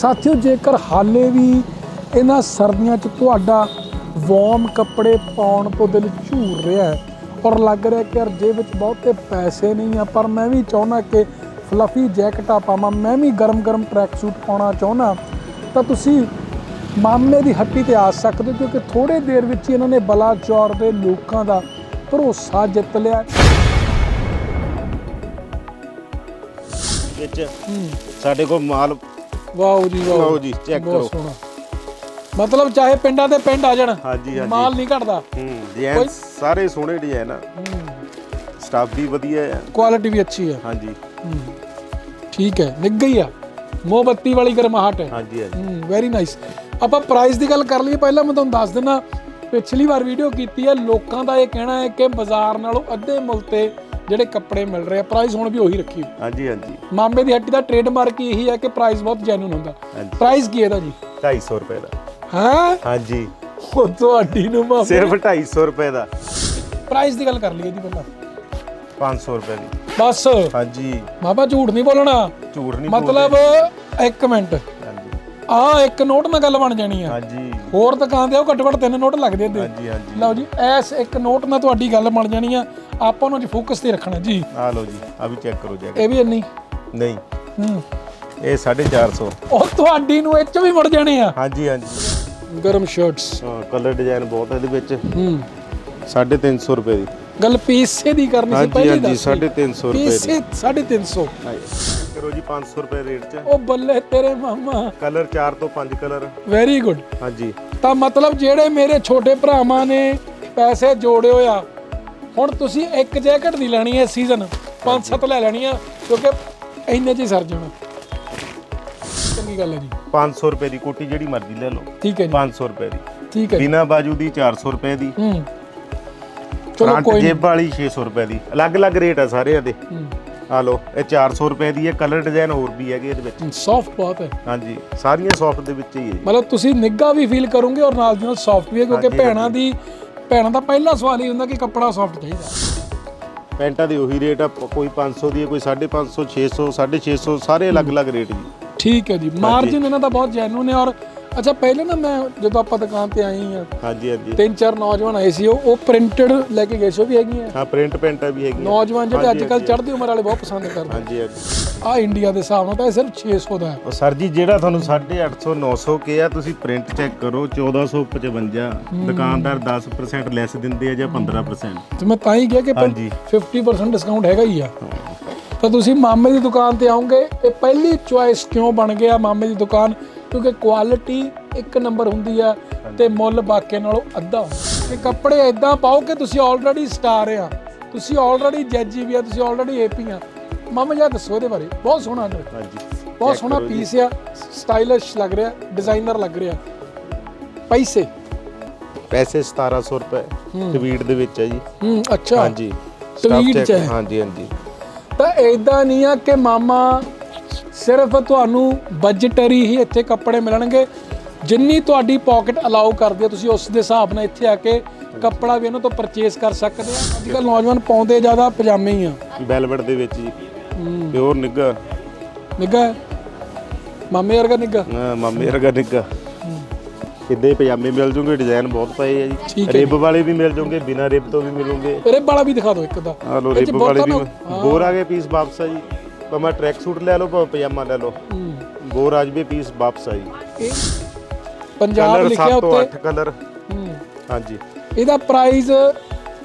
ਸਾਥੀਓ, ਜੇਕਰ ਹਾਲੇ ਵੀ ਇਹਨਾਂ ਸਰਦੀਆਂ 'ਚ ਤੁਹਾਡਾ ਵਾਰਮ ਕੱਪੜੇ ਪਾਉਣ ਤੋਂ ਦਿਲ ਝੂਰ ਰਿਹਾ ਹੈ ਔਰ ਲੱਗ ਰਿਹਾ ਕਿ ਯਾਰ ਜੇਬ ਵਿੱਚ ਬਹੁਤੇ ਪੈਸੇ ਨਹੀਂ ਆ, ਪਰ ਮੈਂ ਵੀ ਚਾਹੁੰਦਾ ਕਿ ਫਲਫੀ ਜੈਕਟਾਂ ਪਾਵਾਂ, ਮੈਂ ਵੀ ਗਰਮ-ਗਰਮ ਟਰੈਕ ਸੂਟ ਪਾਉਣਾ ਚਾਹੁੰਦਾ, ਤਾਂ ਤੁਸੀਂ ਮਾਮਲੇ ਦੀ ਹੱਟੀ ਤੇ ਆ ਸਕਦੇ ਹੋ, ਕਿਉਂਕਿ ਥੋੜੇ ਦੇਰ ਵਿੱਚ ਹੀ ਇਹਨਾਂ ਨੇ ਬਲਾਚੌਰ ਦੇ ਲੋਕਾਂ ਦਾ ਭਰੋਸਾ ਜਿੱਤ ਲਿਆ ਵਿੱਚ ਸਾਡੇ ਕੋਲ ਮਾਲ ਵਾਓ ਜੀ ਵਾਓ। ਲਓ ਜੀ, ਬਹੁਤ ਕਰੋ। ਸੋਹਣਾ। ਮਤਲਬ ਚਾਹੇ ਪਿੰਡਾਂ ਦੇ ਪਿੰਡ ਆ ਜਾਣ ਹਾਂਜੀ ਹਾਂਜੀ। ਮਾਲ ਨਹੀਂ ਘਟਦਾ। ਹੂੰ ਡਿਜ਼ਾਈਨ ਸਾਰੇ ਸੋਹਣੇ ਡਿਜ਼ਾਈਨ ਆ। ਸਟਾਫ ਵੀ ਵਧੀਆ ਆ। ਕੁਆਲਿਟੀ ਵੀ ਅੱਛੀ ਹੈ ਹਾਂਜੀ। ਹੂੰ। ਠੀਕ ਹੈ ਨਿੱਘ ਹੀ ਆ। ਮੋਮਬੱਤੀ ਵਾਲੀ ਗਰਮਾਹਟ ਹੈ। ਹਾਂਜੀ ਹਾਂਜੀ। ਵੈਰੀ ਨਾਈਸ ਆਪਾਂ ਪ੍ਰਾਈਸ ਦੀ ਗੱਲ ਕਰ ਲਈਏ ਪਹਿਲਾਂ ਮੈਂ ਤੁਹਾਨੂੰ ਦੱਸ ਦਿੰਦਾ ਪਿਛਲੀ ਵਾਰ ਵੀਡੀਓ ਕੀਤੀ ਹੈ ਲੋਕਾਂ ਦਾ ਇਹ ਕਹਿਣਾ ਹੈ ਕਿ ਬਾਜ਼ਾਰ ਨਾਲੋਂ ਅੱਧੇ ਮੁੱਲ ਤੇ ਜਿਹੜੇ ਕੱਪੜੇ ਮਿਲ ਰਹੇ ਆ ਪ੍ਰਾਈਸ ਹੁਣ ਵੀ ਉਹੀ ਰੱਖੀ ਹਾਂਜੀ ਹਾਂਜੀ। ਮਾਮੇ ਦੀ ਹੱਟੀ ਦਾ ਟ੍ਰੇਡਮਾਰਕ ਇਹੀ ਹੈ ਕਿ ਪ੍ਰਾਈਸ ਬਹੁਤ ਜੈਨੂਨ ਹੁੰਦਾ। ਹਾਂਜੀ। ਪ੍ਰਾਈਸ ਕੀ ਹੈ ਇਹਦਾ ਜੀ? 250 ਰੁਪਏ ਦਾ। ਹਾਂ? ਹਾਂਜੀ। ਉਹ ਤੁਹਾਡੀ ਨੂੰ ਮਾਮੇ ਸਿਰਫ 250 ਰੁਪਏ ਦਾ। ਪ੍ਰਾਈਸ ਦੀ ਗੱਲ ਕਰ ਲਈਏ ਜੀ ਪਹਿਲਾਂ। 500 ਰੁਪਏ ਦੀ। ਬਸ। ਹਾਂਜੀ। ਬਾਬਾ ਝੂਠ ਨਹੀਂ ਬੋਲਣਾ। ਝੂਠ ਨਹੀਂ ਮਤਲਬ ਇੱਕ ਮਿੰਟ। ਹਾਂਜੀ। ਆ ਇੱਕ ਨੋਟ ਨਾਲ ਗੱਲ ਬਣ ਜਾਣੀ ਆ। ਹਾਂਜੀ। ਹੋਰ ਦੁਕਾਨ ਤੇ ਉਹ ਘੱਟੋ ਘੱਟ ਤਿੰਨ ਨੋਟ ਲੱਗਦੇ ਹੁੰਦੇ ਹਾਂਜੀ ਹਾਂਜੀ। ਲਓ ਜੀ ਐਸ ਇੱਕ ਨੋਟ ਨਾਲ ਤੁਹਾਡੀ ਗੱਲ ਬਣ ਜਾਣੀ ਆ। ਆਪਾਂ ਨੂੰ ਅੱਜ ਫੋਕਸ ਤੇ ਰੱਖਣਾ ਜੀ। ਆ ਲਓ ਜੀ ਆ ਵੀ ਚੈੱਕ ਕਰੋ ਜੈਕਟ ਇਹ ਵੀ ਇੰਨੀ? ਨਹੀਂ। ਹੂੰ। ਇਹ 450 ਉਹ ਤੁਹਾਡੀ ਨੂੰ ਇਹ ਚ ਵੀ ਮੁੜ ਜਾਣੇ ਆ। ਹਾਂਜੀ ਹਾਂਜੀ। ਗਰਮ ਸ਼ਰਟਸ ਕਲਰ ਡਿਜ਼ਾਈਨ ਬਹੁਤ ਹੈ ਇਹਦੇ ਵਿੱਚ। ਹੂੰ। 350 ਰੁਪਏ ਦੀ। ਗੱਲ ਪੀਸੇ ਦੀ ਕਰਨੀ ਸੀ ਹਾਂਜੀ ਪਹਿਲੇ ਹਾਂਜੀ ਦੱਸ 350 ਰੁਪਏ ਦੀ। ਪੀਸੇ 350 ਹਾਂਜੀ। ਕਰੋ ਜੀ 500 ਰੁਪਏ ਰੇਟ 'ਚ। ਉਹ ਬੱਲੇ ਤੇਰੇ ਮਾਮਾ। ਕਲਰ 4 ਤੋਂ 5 ਕਲਰ। ਵੈਰੀ ਗੁੱਡ ਹਾਂਜੀ। ਤਾਂ ਮਤਲਬ ਜਿਹੜੇ ਮੇਰੇ ਛੋਟੇ ਭਰਾਵਾਂ ਨੇ ਪੈਸੇ ਜੋੜੇ ਹੋਇਆ ਹੁਣ ਤੁਸੀਂ ਇੱਕ ਜੈਕਟ ਦੀ ਲੈਣੀ ਹੈ ਸੀਜ਼ਨ ਪੰਜ ਸੱਤ ਲੈ ਲੈਣੀ ਆ ਕਿਉਂਕਿ ਇੰਨੇ 'ਚ ਹੀ ਸਰ ਜਾਣਾ। ਚੰਗੀ ਗੱਲ ਹੈ ਜੀ। 500 ਰੁਪਏ ਦੀ ਕੋਟੀ ਜਿਹੜੀ ਮਰਜ਼ੀ ਲੈ ਲਓ। ਠੀਕ ਹੈ ਜੀ। 500 ਰੁਪਏ ਦੀ। ਠੀਕ ਹੈ ਜੀ। ਬਿਨਾ ਬਾਜੂ ਦੀ 400 ਰੁਪਏ ਦੀ। ਹੂੰ। ਫਰੰਟ ਕੋਈ ਜੇਬ ਵਾਲੀ 600 ਰੁਪਏ ਦੀ। ਅਲੱਗ-ਅਲੱਗ ਰੇਟ ਆ ਸਾਰਿਆਂ ਦੇ। ਆ ਲਓ ਇਹ 400 ਰੁਪਏ ਦੀ ਹੈ ਕਲਰ ਡਿਜ਼ਾਈਨ ਹੋਰ ਵੀ ਹੈਗੇ ਇਹਦੇ ਵਿੱਚ। ਸੌਫਟ ਬਹੁਤ ਹੈ। ਹਾਂਜੀ ਸਾਰੀਆਂ ਸੌਫਟ ਦੇ ਵਿੱਚ ਹੀ ਹੈ। ਮਤਲਬ ਤੁਸੀਂ ਨਿੱਘਾ ਵੀ ਫੀਲ ਕਰੋਗੇ ਔਰ ਨਾਲ ਦੀ ਨਾਲ ਸੌਫਟ ਵੀ ਹੈ ਕਿਉਂਕਿ ਭੈਣਾਂ ਦੀ ਭੈਣਾਂ ਦਾ ਪਹਿਲਾ ਸਵਾਲ ਹੀ ਹੁੰਦਾ ਕਿ ਕੱਪੜਾ ਸੌਫਟ ਚਾਹੀਦਾ। ਪੈਂਟਾਂ ਦੇ ਉਹੀ ਰੇਟ ਆ ਕੋਈ 500 ਦੀ ਹੈ ਕੋਈ 550 600 650 ਸਾਰੇ ਅਲੱਗ-ਅਲੱਗ ਰੇਟ ਜੀ। ਠੀਕ ਹੈ ਜੀ। ਮਾਰਜਿਨ ਇਹਨਾਂ ਦਾ ਬਹੁਤ ਜੈਨੂਨ ਹੈ ਔਰ ਅੱਛਾ ਪਹਿਲੇ ਨਾ ਮੈਂ ਜਦੋਂ ਆਪਾਂ ਦੁਕਾਨ ਤੇ ਆਈ ਆ ਹਾਂਜੀ ਹਾਂਜੀ। ਤਿੰਨ ਚਾਰ ਨੌਜਵਾਨ ਆਏ ਸੀ ਉਹ ਪ੍ਰਿੰਟਡ ਲੈ ਕੇ ਗਏ ਸੀ ਉਹ ਵੀ ਹੈਗੀਆਂ। ਹਾਂ ਪ੍ਰਿੰਟ ਪੈਂਟਾਂ ਵੀ ਹੈਗੀਆਂ। ਨੌਜਵਾਨ ਜਿਹੜੇ ਅੱਜ ਕੱਲ ਚੜ੍ਹਦੀ ਉਮਰ ਵਾਲੇ ਬਹੁਤ ਪਸੰਦ ਕਰਦੇ। ਹਾਂਜੀ ਹਾਂਜੀ। ਆ ਇੰਡੀਆ ਦੇ ਹਿਸਾਬ ਨਾਲ ਤਾਂ ਇਹ ਸਿਰਫ 600 ਦਾ ਹੈ। ਉਹ ਸਰ ਜੀ ਜਿਹੜਾ ਤੁਹਾਨੂੰ 850 900 ਕਿਹਾ ਤੁਸੀਂ ਪ੍ਰਿੰਟ ਚੈੱਕ ਕਰੋ 1455 ਦੁਕਾਨਦਾਰ 10% ਲੈਸ ਦਿੰਦੇ ਆ ਜਾਂ 15% ਤੇ ਮੈਂ ਤਾਂ ਹੀ ਕਿਹਾ ਕਿ ਪਰ ਹਾਂਜੀ 50% ਡਿਸਕਾਊਂਟ ਹੈਗਾ ਹੀ ਆ। ਤਾਂ ਤੁਸੀਂ ਮਾਮੇ ਦੀ ਦੁਕਾਨ ਤੇ ਆਓਗੇ ਇਹ ਪਹਿਲੀ ਚੁਆਇਸ ਕਿਉਂ ਬਣ ਗਿਆ ਮਾਮੇ ਦੀ ਦੁਕਾਨ? ਕਿਉਂਕਿ ਕੁਆਲਿਟੀ ਇੱਕ ਨੰਬਰ ਹੁੰਦੀ ਆ ਤੇ ਮੁੱਲ ਬਾਕੀ ਨਾਲੋਂ ਅੱਧਾ ਹੁੰਦਾ। ਇਹ ਕੱਪੜੇ ਇਦਾਂ ਪਾਓ ਕਿ ਤੁਸੀਂ ਆਲਰੇਡੀ ਸਟਾਰ ਆ। ਤੁਸੀਂ ਆਲਰੇਡੀ ਜੱਜੀ ਵੀ ਆ ਤੁਸੀਂ ਆਲਰੇਡੀ ਏਪੀ ਆ। ਮਾਮਾ ਜੀ ਦੱਸੋ ਇਹਦੇ ਬਾਰੇ। ਬਹੁਤ ਸੋਹਣਾ ਹਾਂਜੀ। ਬਹੁਤ ਸੋਹਣਾ ਪੀਸ ਆ ਸਟਾਈਲਿਸ਼ ਲੱਗ ਰਿਹਾ ਡਿਜ਼ਾਈਨਰ ਲੱਗ ਰਿਹਾ। ਪੈਸੇ। ਪੈਸੇ 1700 ਰੁਪਏ। ਟਵੀਟ ਦੇ ਵਿੱਚ ਹੈ ਜੀ। ਹੂੰ ਅੱਛਾ। ਹਾਂਜੀ। Stuff ਚ। ਹਾਂਜੀ ਹਾਂਜੀ। ਤਾਂ ਇਦਾਂ ਨਹੀਂ ਆ ਕਿ ਮਾਮਾ ਸਿਰਫ ਤੁਹਾਨੂੰ ਬਜਟਰੀ ਹੀ ਇੱਥੇ ਕੱਪੜੇ ਮਿਲਣਗੇ। ਜਿੰਨੀ ਤੁਹਾਡੀ ਪਾਕਟ ਅਲਾਉ ਕਰਦੀ ਆ ਤੁਸੀਂ ਉਸ ਦੇ ਹਿਸਾਬ ਨਾਲ ਇੱਥੇ ਆ ਕੇ ਕੱਪੜਾ ਵੀ ਇਹਨਾਂ ਤੋਂ ਪਰਚੇਸ ਕਰ ਸਕਦੇ ਆ ਅੱਜ ਕੱਲ ਨੌਜਵਾਨ ਪਾਉਂਦੇ ਜ਼ਿਆਦਾ ਪਜਾਮੇ ਹੀ ਆ। ਵੈਲਵਟ ਦੇ ਵਿੱਚ ਜੀ। ਪਿਓਰ ਨਿੱਗਾ ਨਿੱਗਾ ਮਾਮੇ ਵਰਗਾ ਨਿੱਗਾ ਅਹ ਮਾਮੇ ਵਰਗਾ ਨਿੱਗਾ ਇੱਦੇ ਪਜਾਮੇ ਮਿਲ ਜੂਗੇ ਡਿਜ਼ਾਈਨ ਬਹੁਤ ਪਏ ਆ ਠੀਕ ਜੀ। ਹੈ ਰਿਬ ਵਾਲੇ ਵੀ ਮਿਲ ਜੂਗੇ ਬਿਨਾ ਰਿਬ ਤੋਂ ਵੀ ਮਿਲੂਗੇ। ਰਿਬ ਵਾਲਾ ਵੀ ਦਿਖਾ ਦਿਓ ਇੱਕ ਦਾ ਇਹ 'ਚ ਰਿਬ ਵਾਲੇ ਬਹੁਤਾ ਵੀ ਨਾ- ਬੋਰ ਆ ਗਏ ਪੀਸ ਵਾਪਸ ਆ ਜੀ। ਭਾਵੇਂ ਟਰੈਕ ਸੂਟ ਲੈ ਲਓ ਭਾਵੇਂ ਪਜਾਮਾ ਲੈ ਲਓ। ਹੂੰ। ਬੋਰ ਆ ਜਵੇ ਪੀਸ ਵਾਪਸ ਆ ਜੀ ਇਹ ਪੰਜਾਬ ਲਿਖਿਆ 7 ਤੋਂ ਉੱਤੇ। 8 ਕਲਰ। ਹਾਂਜੀ। ਇਹਦਾ ਪ੍ਰਾਈਸ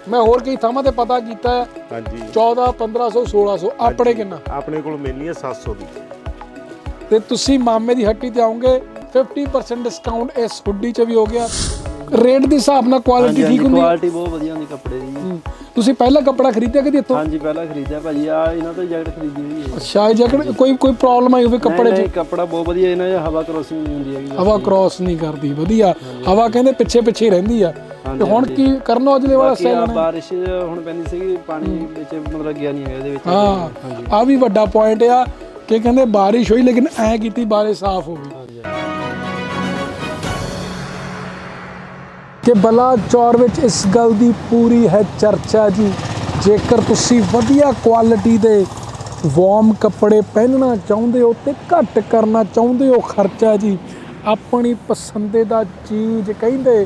ਮੈਂ ਹੋਰ ਕਈ ਥਾਵਾਂ ਤੇ ਪਤਾ ਕੀਤਾ। ਹਾਂਜੀ। 14 1500 1600 ਆਪਣੇ ਕਿੰਨਾ? ਆਪਣੇ ਕੋਲ ਮਿਲਣੀ ਹੈ 700 ਦੀ। ਤੇ ਤੁਸੀਂ ਮਾਮੇ ਦੀ ਹੱਟੀ ਤੇ ਆਉਂਗੇ 50% ਡਿਸਕਾਊਂਟ ਇਸ ਹੁੱਡੀ 'ਚ ਵੀ ਹੋ ਗਿਆ। ਰੇਟ ਦੇ ਹਿਸਾਬ ਨਾਲ ਕੁਆਲਿਟੀ ਠੀਕ ਹੁੰਦੀ ਹੈ। ਕੁਆਲਿਟੀ ਬਹੁਤ ਵਧੀਆ ਹੁੰਦੀ ਕੱਪੜੇ ਦੀ। ਜੀ। ਤੁਸੀਂ ਪਹਿਲਾਂ ਕੱਪੜਾ ਖਰੀਦਿਆ ਕਦੀ ਇੱਥੋਂ? ਹਾਂਜੀ ਪਹਿਲਾਂ ਖਰੀਦਿਆ ਭਾਜੀ। ਆ ਇਹਨਾਂ ਤੋਂ ਜੈਕਟ ਖਰੀਦੀ ਹੋਈ ਹੈ। ਸ਼ਾਇ ਜੈਕਟ ਕੋਈ ਕੋਈ ਪ੍ਰੋਬਲਮ ਆਈ ਹੋਵੇ ਕੱਪੜੇ 'ਚ ਨਹੀਂ ਕੱਪੜਾ ਬਹੁਤ ਵਧੀਆ ਇਹਨਾਂ 'ਚ ਹਵਾ ਕਰੋਸਿੰਗ ਨਹੀਂ ਹੁੰਦੀ ਹੈਗੀ। ਹਵਾ ਕ੍ਰਾਸ ਨਹੀਂ ਕਰਦੀ ਵਧੀਆ। ਹਵਾ ਕਹਿੰਦੇ ਪਿੱਛੇ ਪਿੱਛੇ ਰਹਿੰਦੀ ਆ। ਤੇ ਹੁਣ ਕੀ ਕਰਨ ਔਜਲੇ ਵਾਲਾ ਬਾਕੀ ਆ ਬਾਰਿਸ਼ ਹੁਣ ਪੈਂਦੀ ਸੀਗੀ ਪਾਣੀ ਵਿੱਚ ਮਤਲਬ ਗਿਆ ਨਹੀਂ ਹੈਗਾ ਇਹਦੇ ਵਿੱਚ। ਹਾਂ ਆ ਵੀ ਵੱਡਾ ਪੁਆਇੰਟ ਆ ਕਿ ਕਹਿੰਦੇ ਬਾਰਿਸ਼ ਹੋਈ ਲੇਕਿਨ ਐ ਕੀਤੀ ਬਾਰਿਸ਼ ਸਾਫ਼ ਹੋ ਗਈ। ਕਿ ਬਲਾਚੌਰ ਵਿੱਚ ਇਸ ਗੱਲ ਦੀ ਪੂਰੀ ਹੈ ਚਰਚਾ ਜੀ। ਜੇਕਰ ਤੁਸੀਂ ਵਧੀਆ ਕੁਆਲਿਟੀ ਦੇ ਵਾਰਮ ਕੱਪੜੇ ਪਹਿਨਣਾ ਚਾਹੁੰਦੇ ਹੋ ਤੇ ਘੱਟ ਕਰਨਾ ਚਾਹੁੰਦੇ ਹੋ ਖਰਚਾ ਜੀ, ਆਪਣੀ ਪਸੰਦੀਦਾ ਚੀਜ਼ ਕਹਿੰਦੇ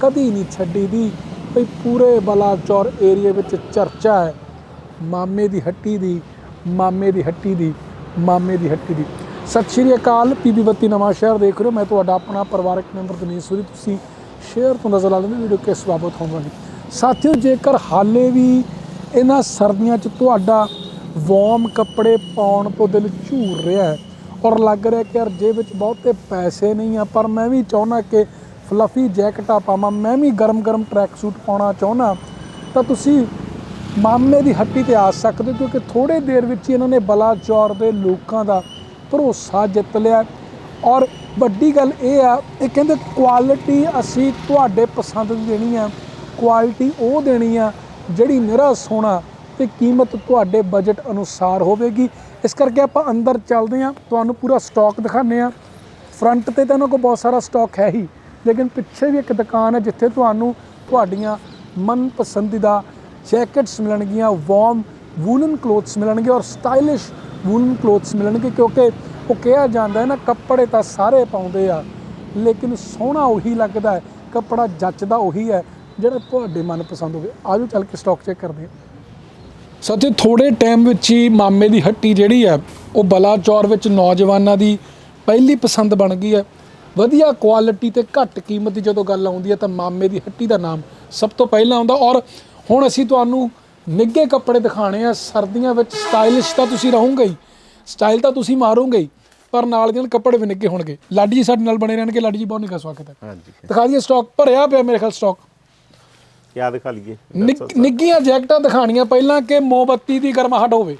ਕਦੀ ਨਹੀਂ ਛੱਡੀ ਦੀ ਭਈ ਪੂਰੇ ਬਲਾਚੌਰ ਏਰੀਆ ਵਿੱਚ ਚਰਚਾ ਹੈ। ਮਾਮੇ ਦੀ ਹੱਟੀ ਦੀ, ਮਾਮੇ ਦੀ ਹੱਟੀ ਦੀ, ਮਾਮੇ ਦੀ ਹੱਟੀ ਦੀ। ਸਤਿ ਸ਼੍ਰੀ ਅਕਾਲ ਪੀਬੀ ਬੱਤੀ ਨਵਾਂ ਸ਼ਹਿਰ ਦੇਖ ਰਹੇ ਹੋ। ਮੈਂ ਤੁਹਾਡਾ ਆਪਣਾ ਪਰਿਵਾਰਕ ਮੈਂਬਰ ਦਿਨੇਸ਼ ਸੂਰੀ। ਤੁਸੀਂ ਸ਼ੇਅਰ ਤੋਂ ਨਜ਼ਰ ਲਾ ਲੈਂਦੇ ਵੀਡੀਓ ਕਿਸ ਬਾਬਤ ਹੋਵਾਂਗੇ? ਸਾਥੀਓ, ਜੇਕਰ ਹਾਲੇ ਵੀ ਇਹਨਾਂ ਸਰਦੀਆਂ 'ਚ ਤੁਹਾਡਾ ਵਾਰਮ ਕੱਪੜੇ ਪਾਉਣ ਤੋਂ ਦਿਲ ਝੂਰ ਰਿਹਾ ਹੈ ਔਰ ਲੱਗ ਰਿਹਾ ਕਿ ਯਾਰ ਜੇ ਵਿੱਚ ਬਹੁਤੇ ਪੈਸੇ ਨਹੀਂ ਆ, ਪਰ ਮੈਂ ਵੀ ਚਾਹੁੰਦਾ ਕਿ ਫਲਫੀ ਜੈਕਟਾਂ ਪਾਵਾਂ, ਮੈਂ ਵੀ ਗਰਮ-ਗਰਮ ਟਰੈਕ ਸੂਟ ਪਾਉਣਾ ਚਾਹੁੰਦਾ, ਤਾਂ ਤੁਸੀਂ ਮਾਮੇ ਦੀ ਹੱਟੀ ਤੇ ਆ ਸਕਦੇ ਹੋ, ਕਿਉਂਕਿ ਥੋੜੇ ਦੇਰ ਵਿੱਚ ਹੀ ਇਹਨਾਂ ਨੇ ਬਲਾਚੌਰ ਦੇ ਲੋਕਾਂ ਦਾ ਭਰੋਸਾ ਜਿੱਤ ਲਿਆ ਔਰ ਵੱਡੀ ਗੱਲ ਇਹ ਆ, ਇਹ ਕਹਿੰਦੇ ਕੁਆਲਿਟੀ ਅਸੀਂ ਤੁਹਾਡੇ ਪਸੰਦ ਦੀ ਦੇਣੀ ਆ ਕੁਆਲਿਟੀ ਉਹ ਦੇਣੀ ਆ ਜਿਹੜੀ ਨਿਰਾ ਸੋਹਣਾ ਤੇ ਕੀਮਤ ਤੁਹਾਡੇ ਬਜਟ ਅਨੁਸਾਰ ਹੋਵੇਗੀ। ਇਸ ਕਰਕੇ ਆਪਾਂ ਅੰਦਰ ਚੱਲਦੇ ਆ, ਤੁਹਾਨੂੰ ਪੂਰਾ ਸਟਾਕ ਦਿਖਾਉਂਦੇ ਆ। ਫਰੰਟ ਤੇ ਤਾਂ ਇਹਨਾਂ ਕੋਲ ਬਹੁਤ ਸਾਰਾ ਸਟਾਕ ਹੈ ਹੀ, ਲੇਕਿਨ ਪਿੱਛੇ ਵੀ ਇੱਕ ਦੁਕਾਨ ਹੈ ਜਿੱਥੇ ਤੁਹਾਨੂੰ ਤੁਹਾਡੀਆਂ ਮਨਪਸੰਦੀਦਾ ਜੈਕਟਸ ਮਿਲਣਗੀਆਂ ਵਾਰਮ ਵੂਲਨ ਕਲੋਥਸ ਮਿਲਣਗੇ ਔਰ ਸਟਾਈਲਿਸ਼ ਵੂਲਨ ਕਲੋਥਸ ਮਿਲਣਗੇ ਕਿਉਂਕਿ ਉਹ ਕਿਹਾ ਜਾਂਦਾ ਹੈ ਨਾ, ਕੱਪੜੇ ਤਾਂ ਸਾਰੇ ਪਾਉਂਦੇ ਆ, ਲੇਕਿਨ ਸੋਹਣਾ ਉਹੀ ਲੱਗਦਾ ਹੈ, ਕੱਪੜਾ ਜੱਚਦਾ ਉਹੀ ਹੈ, ਜਿਹੜਾ ਤੁਹਾਡੇ ਮਨਪਸੰਦ ਹੋਵੇ। ਆਜੋ ਚੱਲ ਕੇ ਸਟਾਕ ਚੈੱਕ ਕਰਦੇ ਹਾਂ। ਸੱਚੇ ਥੋੜੇ ਟਾਈਮ ਵਿੱਚ ਹੀ ਮਾਮੇ ਦੀ ਹੱਟੀ ਜਿਹੜੀ ਹੈ, ਉਹ ਬਲਾਚੌਰ ਵਿੱਚ ਨੌਜਵਾਨਾਂ ਦੀ ਪਹਿਲੀ ਪਸੰਦ ਬਣ ਗਈ ਹੈ। ਵਧੀਆ ਕੁਆਲਿਟੀ ਤੇ ਘੱਟ ਕੀਮਤ ਦੀ ਜਦੋਂ ਗੱਲ ਆਉਂਦੀ ਹੈ, ਤਾਂ ਮਾਮੇ ਦੀ ਹੱਟੀ ਦਾ ਨਾਮ ਸਭ ਤੋਂ ਪਹਿਲਾਂ ਆਉਂਦਾ। ਔਰ ਹੁਣ ਅਸੀਂ ਤੁਹਾਨੂੰ ਨਿੱਘੇ ਕੱਪੜੇ ਦਿਖਾਣੇ ਆ। ਸਰਦੀਆਂ ਵਿੱਚ ਸਟਾਈਲਿਸ਼ ਤਾਂ ਤੁਸੀਂ ਰਹੋਗੇ ਹੀ ਸਟਾਈਲ ਤਾਂ ਤੁਸੀਂ ਮਾਰੋਗੇ ਹੀ ਪਰ ਨਾਲ ਦੇ ਨਾਲ ਕੱਪੜੇ ਵੀ ਨਿੱਘੇ ਹੋਣਗੇ। ਲਾਡੀ ਜੀ ਸਾਡੇ ਨਾਲ ਬਣੇ ਰਹਿਣਗੇ। ਲਾਡੀ ਜੀ ਬਹੁਤ ਨਿੱਘਾ ਸਵਾਗਤ ਹੈ। ਹਾਂਜੀ। ਦਿਖਾ ਦਈਏ ਸਟਾਕ ਭਰਿਆ ਪਿਆ ਮੇਰੇ ਖਿਆਲ ਸਟਾਕ ਕਿਆ ਦਿਖਾ ਲਈਏ। ਨਿੱਘੀਆਂ ਜੈਕਟਾਂ ਦਿਖਾਣੀਆਂ ਪਹਿਲਾਂ ਕਿ ਮੋਮਬੱਤੀ ਦੀ ਗਰਮਾਹਟ ਹੋਵੇ।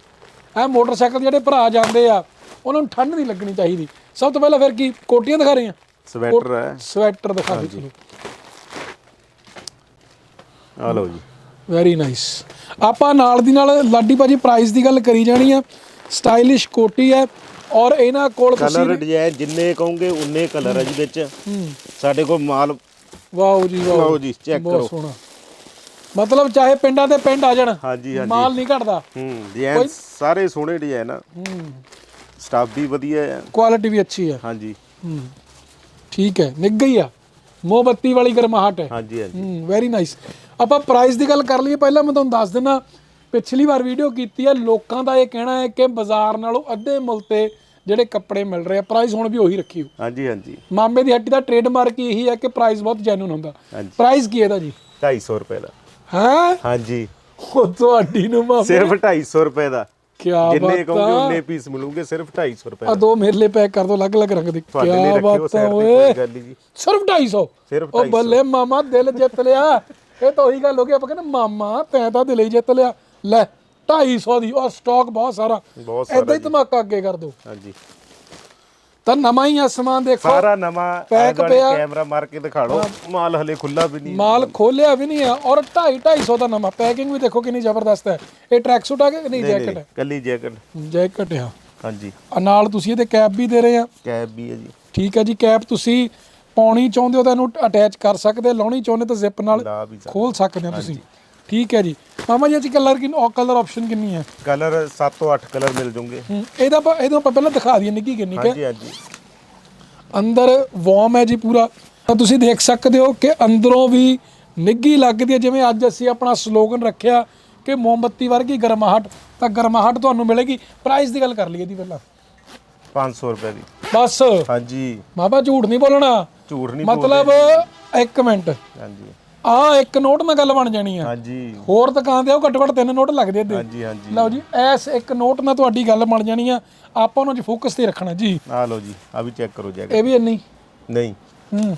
ਐ ਮੋਟਰਸਾਈਕਲ ਜਿਹੜੇ ਭਰਾ ਜਾਂਦੇ ਆ ਉਹਨਾਂ ਨੂੰ ਠੰਡ ਨਹੀਂ ਲੱਗਣੀ ਚਾਹੀਦੀ। ਸਭ ਤੋਂ ਪਹਿਲਾਂ ਫਿਰ ਕੀ ਕੋਟੀਆਂ ਦਿਖਾ ਰਹੇ ਆ ਸਵੈਟਰ ਹੈ। ਸਵੈਟਰ ਦਿਖਾ ਚਲੋ। ਆ ਲਓ ਜੀ। ਵੈਰੀ ਨਾਈਸ ਆਪਾਂ ਨਾਲ ਦੀ ਨਾਲ ਲਾਡੀ ਭਾਜੀ ਪ੍ਰਾਈਸ ਦੀ ਗੱਲ ਕਰੀ ਜਾਣੀ ਆ। ਸਟਾਈਲਿਸ਼ ਕੋਟੀ ਹੈ। ਔਰ ਇਹਨਾਂ ਕੋਲ ਤੁਸੀਂ ਕਲਰ ਡਿਜ਼ਾਈਨ ਜਿੰਨੇ ਕਹੋਗੇ ਉਨੇ ਕਲਰ ਹੈ ਜੀ ਵਿੱਚ। ਸਾਡੇ ਕੋਲ ਮਾਲ ਵਾਓ ਜੀ ਵਾਓ। ਲਓ ਜੀ, check ਬਹੁਤ ਕਰੋ। ਸੋਹਣਾ। ਮਤਲਬ ਚਾਹੇ ਪਿੰਡਾਂ ਦੇ ਪਿੰਡ ਆ ਜਾਣ ਹਾਂਜੀ ਹਾਂਜੀ। ਮਾਲ ਨਹੀਂ ਘਟਦਾ। ਹੂੰ ਡਿਜ਼ਾਈਨ ਸਾਰੇ ਸੋਹਣੇ ਡਿਜ਼ਾਈਨ ਆ। ਹੂੰ। ਸਟਾਫ ਵੀ ਵਧੀਆ ਹੈ ਕੁਆਲਿਟੀ ਵੀ ਅੱਛੀ ਹੈ ਹਾਂਜੀ। ਹੂੰ। ਠੀਕ ਹੈ ਨਿੱਘ ਹੀ ਆ। ਮੋਮਬੱਤੀ ਵਾਲੀ ਗਰਮਾਹਟ ਹੈ। ਹਾਂਜੀ ਹਾਂਜੀ। ਹੂੰ ਵੈਰੀ ਨਾਈਸ ਆਪਾਂ ਪ੍ਰਾਈਸ ਦੀ ਗੱਲ ਕਰ ਲਈਏ ਪਹਿਲਾਂ ਮੈਂ ਤੁਹਾਨੂੰ ਦੱਸ ਦਿੰਦਾ ਪਿਛਲੀ ਵਾਰ ਵੀਡੀਓ ਕੀਤੀ ਹੈ ਲੋਕਾਂ ਦਾ ਇਹ ਕਹਿਣਾ ਹੈ ਕਿ ਬਾਜ਼ਾਰ ਨਾਲੋਂ ਅੱਧੇ ਮੁੱਲ ਤੇ ਜਿਹੜੇ ਕੱਪੜੇ ਮਿਲ ਰਹੇ ਆ ਪ੍ਰਾਈਸ ਹੁਣ ਵੀ ਉਹੀ ਰੱਖੀ ਹੋ ਹਾਂਜੀ ਹਾਂਜੀ। ਮਾਮੇ ਦੀ ਹੱਟੀ ਦਾ ਟ੍ਰੇਡਮਾਰਕ ਇਹੀ ਹੈ ਕਿ ਪ੍ਰਾਈਸ ਬਹੁਤ ਜੈਨੂਨ ਹੁੰਦਾ। ਹਾਂਜੀ। ਪ੍ਰਾਈਸ ਕੀ ਹੈ ਇਹਦਾ ਜੀ? 250 ਰੁਪਏ ਦਾ। ਹੈ? ਹਾਂਜੀ। ਉਹ ਤੁਹਾਡੀ ਨੂੰ ਮਾਮੇ ਸਿਰਫ 250 ਰੁਪਏ ਦਾ। ਕੀ ਜਿੰਨੇ ਬਾਤ? ਕਹੋਗੇ ਆ ਉਨੇ ਪੀਸ ਮਿਲੂਗੇ ਸਿਰਫ 250 ਰੁਪਏ ਆ ਦੋ। ਮੇਰੇ ਲਈ ਪੈਕ ਕਰ ਦੋ ਅਲੱਗ-ਅਲੱਗ ਰੰਗ ਦੇ। ਤੁਹਾਡੇ ਲਈ ਕੀ ਰੱਖਿਓ ਬਾਤ ਆ ਸਾਈਡ ਤੇ ਓਏ? ਕੋਈ ਗੱਲ ਨਹੀਂ ਜੀ। ਸਿਰਫ 250 ਸਿਰਫ ਉਹ 250 ਬੱਲੇ ਮਾਮਾ ਦਿਲ ਜਿੱਤ ਲਿਆ। ਇਹ ਤਾਂ ਉਹੀ ਗੱਲ ਹੋ ਗਈ ਆਪਾਂ ਕਹਿੰਦੇ ਮਾਮਾ ਤੈਂ ਤਾਂ ਦਿਲ ਹੀ ਜਿੱਤ ਲਿਆ। ਲੈ 250 ਦੀ ਔਰ ਸਟਾਕ ਬਹੁਤ ਸਾਰਾ। ਬਹੁਤ ਸਾਰਾ ਹੀ ਧਮਾਕਾ ਅੱਗੇ ਕਰ ਦੋ। ਹਾਂਜੀ। ਤਾਂ ਨਵਾਂ ਹੀ ਆ ਸਮਾਨ ਦੇਖੋ। ਸਾਰਾ ਨਵਾਂ ਪੈਕ ਪਿਆ। ਕੈਮਰਾ ਮਾਰ ਕੇ ਦਿਖਾ ਲਓ। ਮਾਲ ਹਲੇ ਖੁੱਲਾ ਵੀ ਨਹੀਂ। ਮਾਲ ਖੋਲਿਆ ਵੀ ਨਹੀਂ ਆ ਔਰ 2.5 250 ਦਾ ਨਵਾਂ। ਪੈਕਿੰਗ ਵੀ ਦੇਖੋ ਕਿੰਨੀ ਜ਼ਬਰਦਸਤ ਹੈ। ਇਹ ਟਰੈਕ ਸੂਟ ਆ ਕਿ ਨਹੀਂ? ਜੈਕਟ ਹੈ? ਕੱਲੀ ਜੈਕਟ। ਜੈਕਟ ਆ। ਹਾਂਜੀ। ਆ ਨਾਲ ਤੁਸੀਂ ਇਹਦੇ ਕੈਪ ਵੀ ਦੇ ਰਹੇ ਆ। ਕੈਬ ਵੀ ਹੈ ਜੀ। ਠੀਕ ਹੈ ਜੀ ਕੈਪ ਤੁਸੀਂ ਪਾਉਣੀ ਚਾਹੁੰਦੇ ਹੋ ਤਾਂ ਇਹਨੂੰ ਅਟੈਚ ਕਰ ਸਕਦੇ ਲਾਉਣੀ ਚਾਹੁੰਦੇ ਤਾਂ ਜ਼ਿਪ ਨਾਲ ਖੋਲ ਸਕਦੇ ਹੋ। ਤੁਸੀਂ। ਠੀਕ ਹੈ ਜੀ। ਮਾਮਾ ਜੀ ਇਹ ਚ ਕਲਰ ਕਿੰਨ ਉਹ ਕਲਰ ਆਪਸ਼ਨ ਕਿੰਨੀ ਹੈ? ਕਲਰ 7 ਤੋਂ 8 ਕਲਰ ਮਿਲ ਜੂਗੇ। ਹੂੰ, ਇਹਦਾ ਆਪਾਂ ਇਹਦਾ ਆਪਾਂ ਪਹਿਲਾਂ ਦਿਖਾ ਦਈਏ ਨਿੱਕੀ ਕਿੰਨੀ ਕਿ ਹਾਂਜੀ ਹਾਂਜੀ। ਅੰਦਰ ਵਾਰਮ ਹੈ ਜੀ ਪੂਰਾ। ਤਾਂ ਤੁਸੀਂ ਦੇਖ ਸਕਦੇ ਹੋ ਕਿ ਅੰਦਰੋਂ ਵੀ ਨਿੱਗੀ ਲੱਗਦੀ ਹੈ। ਜਿਵੇਂ ਅੱਜ ਅਸੀਂ ਆਪਣਾ ਸਲੋਗਨ ਰੱਖਿਆ ਕਿ ਮੋਮਬੱਤੀ ਵਰਗੀ ਗਰਮਾਹਟ ਤਾਂ ਗਰਮਾਹਟ ਤੁਹਾਨੂੰ ਮਿਲੇਗੀ। ਪ੍ਰਾਈਸ ਦੀ ਗੱਲ ਕਰ ਲਈਏ ਦੀ ਪਹਿਲਾਂ। 500 ਰੁਪਏ ਦੀ। ਬਸ। ਹਾਂਜੀ। ਮਾਪਾ ਝੂਠ ਨਹੀਂ ਬੋਲਣਾ। ਝੂਠ ਨਹੀਂ ਮਤਲਬ ਇੱਕ ਮਿੰਟ। ਹਾਂਜੀ। ਆ ਇੱਕ ਨੋਟ ਨਾਲ ਗੱਲ ਬਣ ਜਾਣੀ ਆ। ਹਾਂਜੀ। ਹੋਰ ਦੁਕਾਨ ਤੇ ਉਹ ਘੱਟੋ ਘੱਟ ਤਿੰਨ ਨੋਟ ਲੱਗਦੇ ਅੱਧੇ। ਹਾਂਜੀ ਹਾਂਜੀ। ਲਓ ਜੀ ਐਸ ਇੱਕ ਨੋਟ ਨਾਲ ਤੁਹਾਡੀ ਗੱਲ ਬਣ ਜਾਣੀ ਆ। ਆਪਾਂ ਨੂੰ ਜੀ ਫੋਕਸ ਤੇ ਰੱਖਣਾ ਜੀ। ਆ ਲਓ ਜੀ ਆ ਵੀ ਚੈੱਕ ਕਰੋ ਜੈਕਟ। ਇਹ ਵੀ ਇੰਨੀ? ਨਹੀਂ। ਹੂੰ।